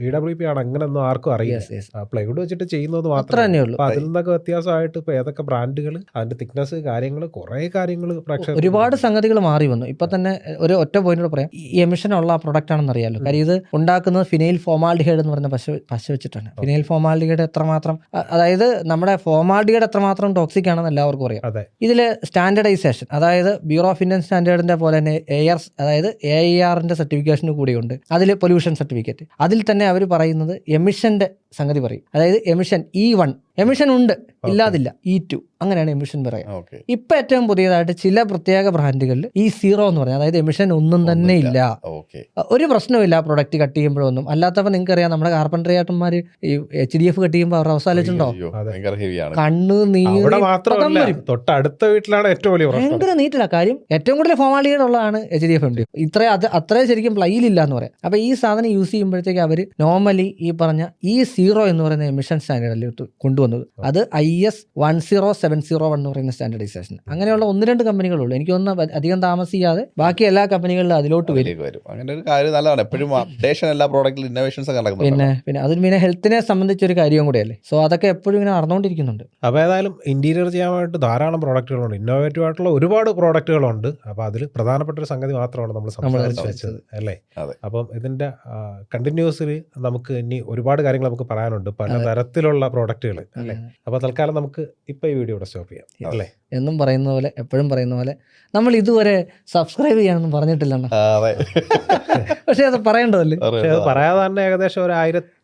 വി ഡബ്ല്യു പി ആണോ അങ്ങനെയൊന്നും ആർക്കും അറിയില്ല. പ്ലൈവുഡ് വെച്ചിട്ട് ചെയ്യുന്നത് മാത്രമേ ഉള്ളൂ. അതിൽ നിന്നൊക്കെ വ്യത്യാസമായിട്ട് ഇപ്പൊ ഏതൊക്കെ ബ്രാൻഡുകൾ അതിന്റെ തിക്നെസ് കാര്യങ്ങൾ കുറെ കാര്യങ്ങൾ പ്രേക്ഷകർ ഒരുപാട് സംഗതികൾ മാറി വന്നു. ഇപ്പൊ തന്നെ ഒരു ഒറ്റ പോയിന്റ് പറയാം. ഈ എമിഷൻ ഉള്ള പ്രൊഡക്റ്റ് ആണെന്ന് അറിയാലോ. കാര്യം ഇത് ഉണ്ടാക്കുന്നത് ഫിനൈൽ ഫോമാൽഡിഹൈഡ് എന്ന് പറയുന്ന പശ പശ വെച്ചിട്ടാണ് ഫിനൈൽ ഫോമാൽഡിഹൈഡ് എത്രമാത്രം അതായത് നമ്മുടെ ഫോമാൽഡിഹൈഡ് എത്രമാത്രം ടോക്സിക് ആണെന്ന് എല്ലാവർക്കും അറിയാം. ഇതിൽ ഇതിൽ സ്റ്റാൻഡർഡൈസേഷൻ അതായത് ബ്യൂറോ ഓഫ് ഇന്ത്യൻ സ്റ്റാൻഡേർഡിന്റെ പോലെ തന്നെ എ ആർ അതായത് എ ഐ ആറിന്റെ സർട്ടിഫിക്കേഷന് കൂടിയുണ്ട്. അതിൽ പൊല്യൂഷൻ സർട്ടിഫിക്കറ്റ് അതിൽ തന്നെ അവർ പറയുന്നത് എമിഷന്റെ സംഗതി പറയും. അതായത് എമിഷൻ ഇ വൺ എമിഷൻ ഉണ്ട്. ഇല്ലാതില്ല. ഇ ടു അങ്ങനെയാണ് എമിഷൻ പറയാം ഇപ്പൊ ഏറ്റവും പുതിയതായിട്ട് ചില പ്രത്യേക ബ്രാൻഡുകളിൽ ഈ സീറോ എന്ന് പറഞ്ഞാൽ അതായത് എമിഷൻ ഒന്നും തന്നെ ഇല്ല. ഒരു പ്രശ്നമില്ല പ്രൊഡക്റ്റ് കട്ട് ചെയ്യുമ്പോഴൊന്നും. അല്ലാത്തപ്പോൾ നിങ്ങൾക്ക് അറിയാം നമ്മുടെ കാർപ്പൻട്രി ആട്ടന്മാർ ഈ എച്ച് ഡി എഫ് കട്ട് ചെയ്യുമ്പോൾ അവർ അവസാനിച്ചിട്ടുണ്ടോ കണ്ണ് വരും. തൊട്ടടുത്ത വീട്ടിലാണ് ഏറ്റവും വലിയ പ്രശ്നം. ഭയങ്കര നീറ്റില്ല കാര്യം ഏറ്റവും കൂടുതൽ ഫോമാലിറ്റിയുടെ ഉള്ളതാണ് H D F M D ഇത്ര അത് അത്രേ ശരിക്കും പ്ലൈയിലില്ല എന്ന് പറയാം. അപ്പൊ ഈ സാധനം യൂസ് ചെയ്യുമ്പോഴത്തേക്ക് അവർ നോർമലി ഈ പറഞ്ഞ ഈ സീറോ എന്ന് പറയുന്ന എമിഷൻ സ്റ്റാൻഡേർഡിൽ കൊണ്ടുവന്നു കൊണ്ടുവന്നത് അത് I S one zero seven zero one എന്ന് പറയുന്ന സ്റ്റാൻഡർഡൈസേഷൻ അങ്ങനെയുള്ള ഒന്ന് രണ്ട് കമ്പനികളുള്ളൂ. എനിക്ക് തോന്നുന്നു അധികം താമസിയാതെ ബാക്കി എല്ലാ കമ്പനികളിലും അതിലോട്ട് വരും. വരും. അങ്ങനെ ഒരു കാര്യം നല്ലതാണ്. എപ്പോഴും അപ്ഡേഷൻ എല്ലാ പ്രോഡക്റ്റിലും ഇന്നോവേഷൻസ് ഒക്കെ നടക്കുന്നുണ്ട്. പിന്നെ പിന്നെ അതിന് പിന്നെ ഹെൽത്തിനെ സംബന്ധിച്ച ഒരു കാര്യം കൂടിയല്ലേ. സോ അതൊക്കെ എപ്പോഴും ഇങ്ങനെ നടന്നുകൊണ്ടിരിക്കുന്നുണ്ട് അപ്പോൾ ഏതായാലും ഇന്റീരിയർ ചെയ്യാനായിട്ട് ധാരാളം പ്രോഡക്റ്റുകളുണ്ട് ഇന്നോവേറ്റീവ് ആയിട്ടുള്ള ഒരുപാട് പ്രോഡക്റ്റുകളുണ്ട് അപ്പോൾ അതിൽ പ്രധാനപ്പെട്ട ഒരു സംഗതി മാത്രമാണ് നമ്മൾ സംസാരിച്ച് സംസാരിച്ചത്. വെച്ചത് അല്ലേ. അപ്പം ഇതിന്റെ കണ്ടിന്യൂസിൽ നമുക്ക് ഇനി ഒരുപാട് കാര്യങ്ങൾ നമുക്ക് പറയാനുണ്ട്. പല തരത്തിലുള്ള പ്രോഡക്റ്റുകൾ അല്ലേ? അപ്പോൾ തൽക്കാലം നമുക്ക് ഇപ്പൊ ഈ വീഡിയോ ഇവിടെ സ്റ്റോപ്പ് ചെയ്യാം അല്ലേ? എന്നും പറയുന്ന പോലെ എപ്പോഴും പറയുന്ന പോലെ നമ്മൾ ഇതുവരെ സബ്സ്ക്രൈബ് ചെയ്യാനൊന്നും പറഞ്ഞിട്ടില്ല പക്ഷേ അത് പറയേണ്ടതല്ലേ? പക്ഷെ അത് പറയാതെ തന്നെ ഏകദേശം ഒരു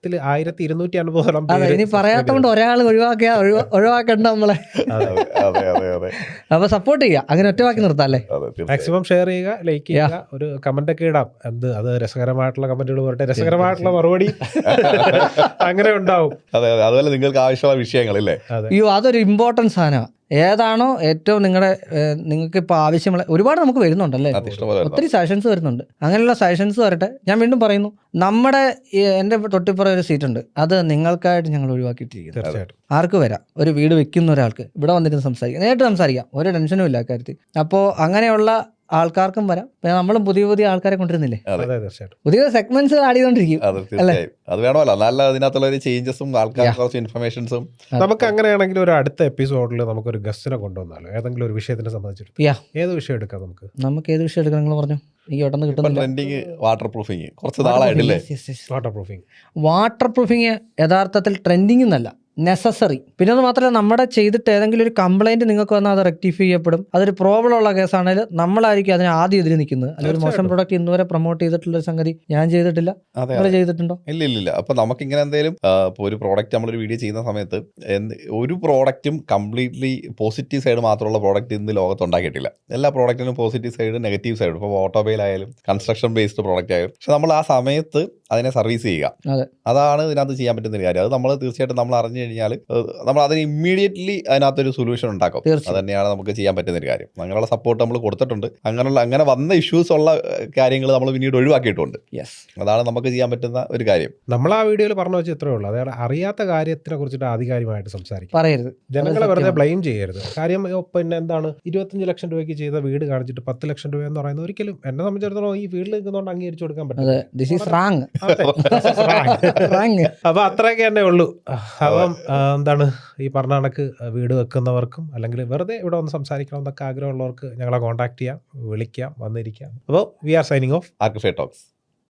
ആയിരത്തിൽ ആയിരത്തി ഇരുന്നൂറ്റി അൻപതോളം ഇനി പറയാത്തോണ്ട് ഒരാൾ ഒഴിവാക്കിയ ഒഴിവാക്കണ്ട നമ്മളെ. അതെ അതെ അതെ അതെ അപ്പൊ സപ്പോർട്ട് ചെയ്യുക അങ്ങനെ ഒറ്റവാക്കി നിർത്താം അല്ലേ അതെ മാക്സിമം ഷെയർ ചെയ്യുക ലൈക്ക് ചെയ്യുക ഒരു കമന്റ് ഒക്കെ ഇടാം. എന്ത് അത് രസകരമായിട്ടുള്ള കമന്റുകൾ വരട്ടെ. രസകരമായിട്ടുള്ള മറുപടി അങ്ങനെ ഉണ്ടാവും. അതെ അതെ അതുപോലെ നിങ്ങൾക്ക് ആവശ്യമുള്ള വിഷയങ്ങളില്ലേ അയ്യോ അതൊരു ഇമ്പോർട്ടൻസ് സാധനമാണ് ഏതാണോ ഏറ്റവും നിങ്ങളുടെ നിങ്ങൾക്ക് ഇപ്പോൾ ആവശ്യമുള്ള ഒരുപാട് നമുക്ക് വരുന്നുണ്ടല്ലേ? അല്ലേ ഒത്തിരി സെഷൻസ് വരുന്നുണ്ട്. അങ്ങനെയുള്ള സെഷൻസ് വരട്ടെ. ഞാൻ വീണ്ടും പറയുന്നു നമ്മുടെ എന്റെ തൊട്ടിപ്പുറം ഒരു സീറ്റ് ഉണ്ട്. അത് നിങ്ങൾക്കായിട്ട് ഞങ്ങൾ ഒഴിവാക്കിയിട്ടിരിക്കുന്നു. തീർച്ചയായിട്ടും. ആർക്ക് വരാം? ഒരു വീട് വെക്കുന്ന ഒരാൾക്ക്. ഇവിടെ വന്നിരുന്ന് സംസാരിക്കാം. നേരിട്ട് സംസാരിക്കാം. ഒരു ടെൻഷനും ഇല്ല കാര്യത്തിൽ. അപ്പോൾ അങ്ങനെയുള്ള ആൾക്കാർക്കും വരാം. പിന്നെ നമ്മളും പുതിയ പുതിയ ആൾക്കാരെ കൊണ്ടുവരുന്നില്ലേ? അതെ. അതെ തീർച്ചയായിട്ടും. പുതിയ സെഗ്മെന്റ്സ് ആഡ് ചെയ്തോണ്ടിരിക്കും അതെ അത് വേണമല്ലോ. നല്ല അതിനകത്തുള്ള ഒരു ചേഞ്ചസും ആൾക്കാർ കുറച്ച് ഇൻഫർമേഷൻസും നമുക്ക് അങ്ങനെയാണെങ്കിൽ ഒരു അടുത്ത എപ്പിസോഡിൽ നമുക്ക് ഒരു ഗസ്റ്റിനെ കൊണ്ടുവന്നാലോ? ഏതെങ്കിലും ഒരു വിഷയത്തിനെ സംബന്ധിച്ചിട്ട്. ഏത് വിഷയം എടുക്കാം നമുക്ക്? നമുക്ക് ഏത് വിഷയം എടുക്കണം നിങ്ങൾ പറഞ്ഞു? എനിക്ക് പെട്ടെന്ന് കിട്ടുന്നില്ല. ട്രെൻഡിങ് വാട്ടർ പ്രൂഫിംഗ് കുറച്ച് നാളായിട്ടില്ലേ? വാട്ടർ പ്രൂഫിംഗ് വാട്ടർ പ്രൂഫിങ് യഥാർത്ഥത്തിൽ ട്രെൻഡിങ് എന്നല്ല. നെസസറി പിന്നെ അത് മാത്രമല്ല നമ്മുടെ ചെയ്തിട്ട് ഏതെങ്കിലും ഒരു കംപ്ലൈന്റ് നിങ്ങൾക്ക് വന്നാൽ അത് റെക്ടിഫൈ ചെയ്യപ്പെടും. അതൊരു പ്രോബ്ലം ഉള്ള കേസാണെങ്കിൽ നമ്മളായിരിക്കും അതിന് ആദ്യം എതിര് നിൽക്കുന്നത്. അല്ലെങ്കിൽ ഒരു മോശം പ്രോഡക്റ്റ് ഇന്ന് വരെ പ്രൊമോട്ട് ചെയ്തിട്ടുള്ള സംഗതി ഞാൻ ചെയ്തിട്ടില്ല. നിങ്ങൾ ചെയ്തിട്ടുണ്ടോ ഇല്ല ഇല്ല ഇല്ല അപ്പൊ നമുക്ക് ഇങ്ങനെ എന്തെങ്കിലും ഒരു പ്രോഡക്റ്റ് നമ്മളൊരു വീഡിയോ ചെയ്യുന്ന സമയത്ത് ഒരു പ്രോഡക്റ്റും കംപ്ലീറ്റ്ലി പോസിറ്റീവ് സൈഡ് മാത്രമുള്ള പ്രോഡക്റ്റ് ഇന്ന് ലോകത്ത് ഉണ്ടാക്കിയിട്ടില്ല. എല്ലാ പ്രോഡക്റ്റിനും പോസിറ്റീവ് സൈഡ് നെഗറ്റീവ് സൈഡ് ഇപ്പോൾ ഓട്ടോബൈൽ ആയാലും കൺസ്ട്രക്ഷൻ ബേസ്ഡ് പ്രോഡക്റ്റ് ആയാലും. പക്ഷെ നമ്മൾ ആ സമയത്ത് അതിനെ സർവീസ് ചെയ്യുക. അതെ. അതാണ് ഇതിനകത്ത് ചെയ്യാൻ പറ്റുന്ന ഒരു കാര്യം. അത് നമ്മൾ തീർച്ചയായിട്ടും നമ്മൾ അറിഞ്ഞു കഴിഞ്ഞാൽ നമ്മൾ അതിന് ഇമ്മീഡിയറ്റ്ലി അതിനകത്തൊരു സൊല്യൂഷൻ ഉണ്ടാക്കും. അത് തന്നെയാണ് നമുക്ക് ചെയ്യാൻ പറ്റുന്ന ഒരു കാര്യം. അങ്ങനെയുള്ള സപ്പോർട്ട് നമ്മൾ കൊടുത്തിട്ടുണ്ട്. അങ്ങനെയുള്ള അങ്ങനെ വന്ന ഇഷ്യൂസ് ഉള്ള കാര്യങ്ങൾ നമ്മൾ പിന്നീട് ഒഴിവാക്കിയിട്ടുണ്ട്. യെസ് അതാണ് നമുക്ക് ചെയ്യാൻ പറ്റുന്ന ഒരു കാര്യം. നമ്മൾ ആ വീഡിയോയിൽ പറഞ്ഞു വെച്ച് ഇത്രേ ഉള്ളൂ. അതായത് അറിയാത്ത കാര്യത്തിനെ കുറിച്ചിട്ട് ആധികാരികമായിട്ട് സംസാരിക്കും. പറയരുത്. ജനങ്ങളെ വെറുതെ ബ്ലെയിം ചെയ്യരുത്. കാര്യം പിന്നെ എന്താണ്? ഇരുപത്തഞ്ച് ലക്ഷം രൂപയ്ക്ക് ചെയ്ത വീട് കാണിച്ചിട്ട് പത്ത് ലക്ഷം രൂപ എന്ന് പറയുന്നത് ഒരിക്കലും എന്നെ സംബന്ധിച്ചിടത്തോളം ഈ വീട്ടിൽ നിൽക്കുന്നതുകൊണ്ട് അംഗീകരിച്ചു കൊടുക്കാൻ അതെ. പറ്റില്ല അപ്പൊ അത്രയൊക്കെ തന്നെ ഉള്ളൂ. അപ്പം എന്താണ് ഈ പറഞ്ഞ കണക്ക് വീട് വെക്കുന്നവർക്കും അല്ലെങ്കിൽ വെറുതെ ഇവിടെ വന്ന് സംസാരിക്കണം എന്നൊക്കെ ആഗ്രഹമുള്ളവർക്ക് ഞങ്ങളെ കോൺടാക്ട് ചെയ്യാം വിളിക്കാം വന്നിരിക്കാം. അപ്പോൾ we are signing off Archify Talks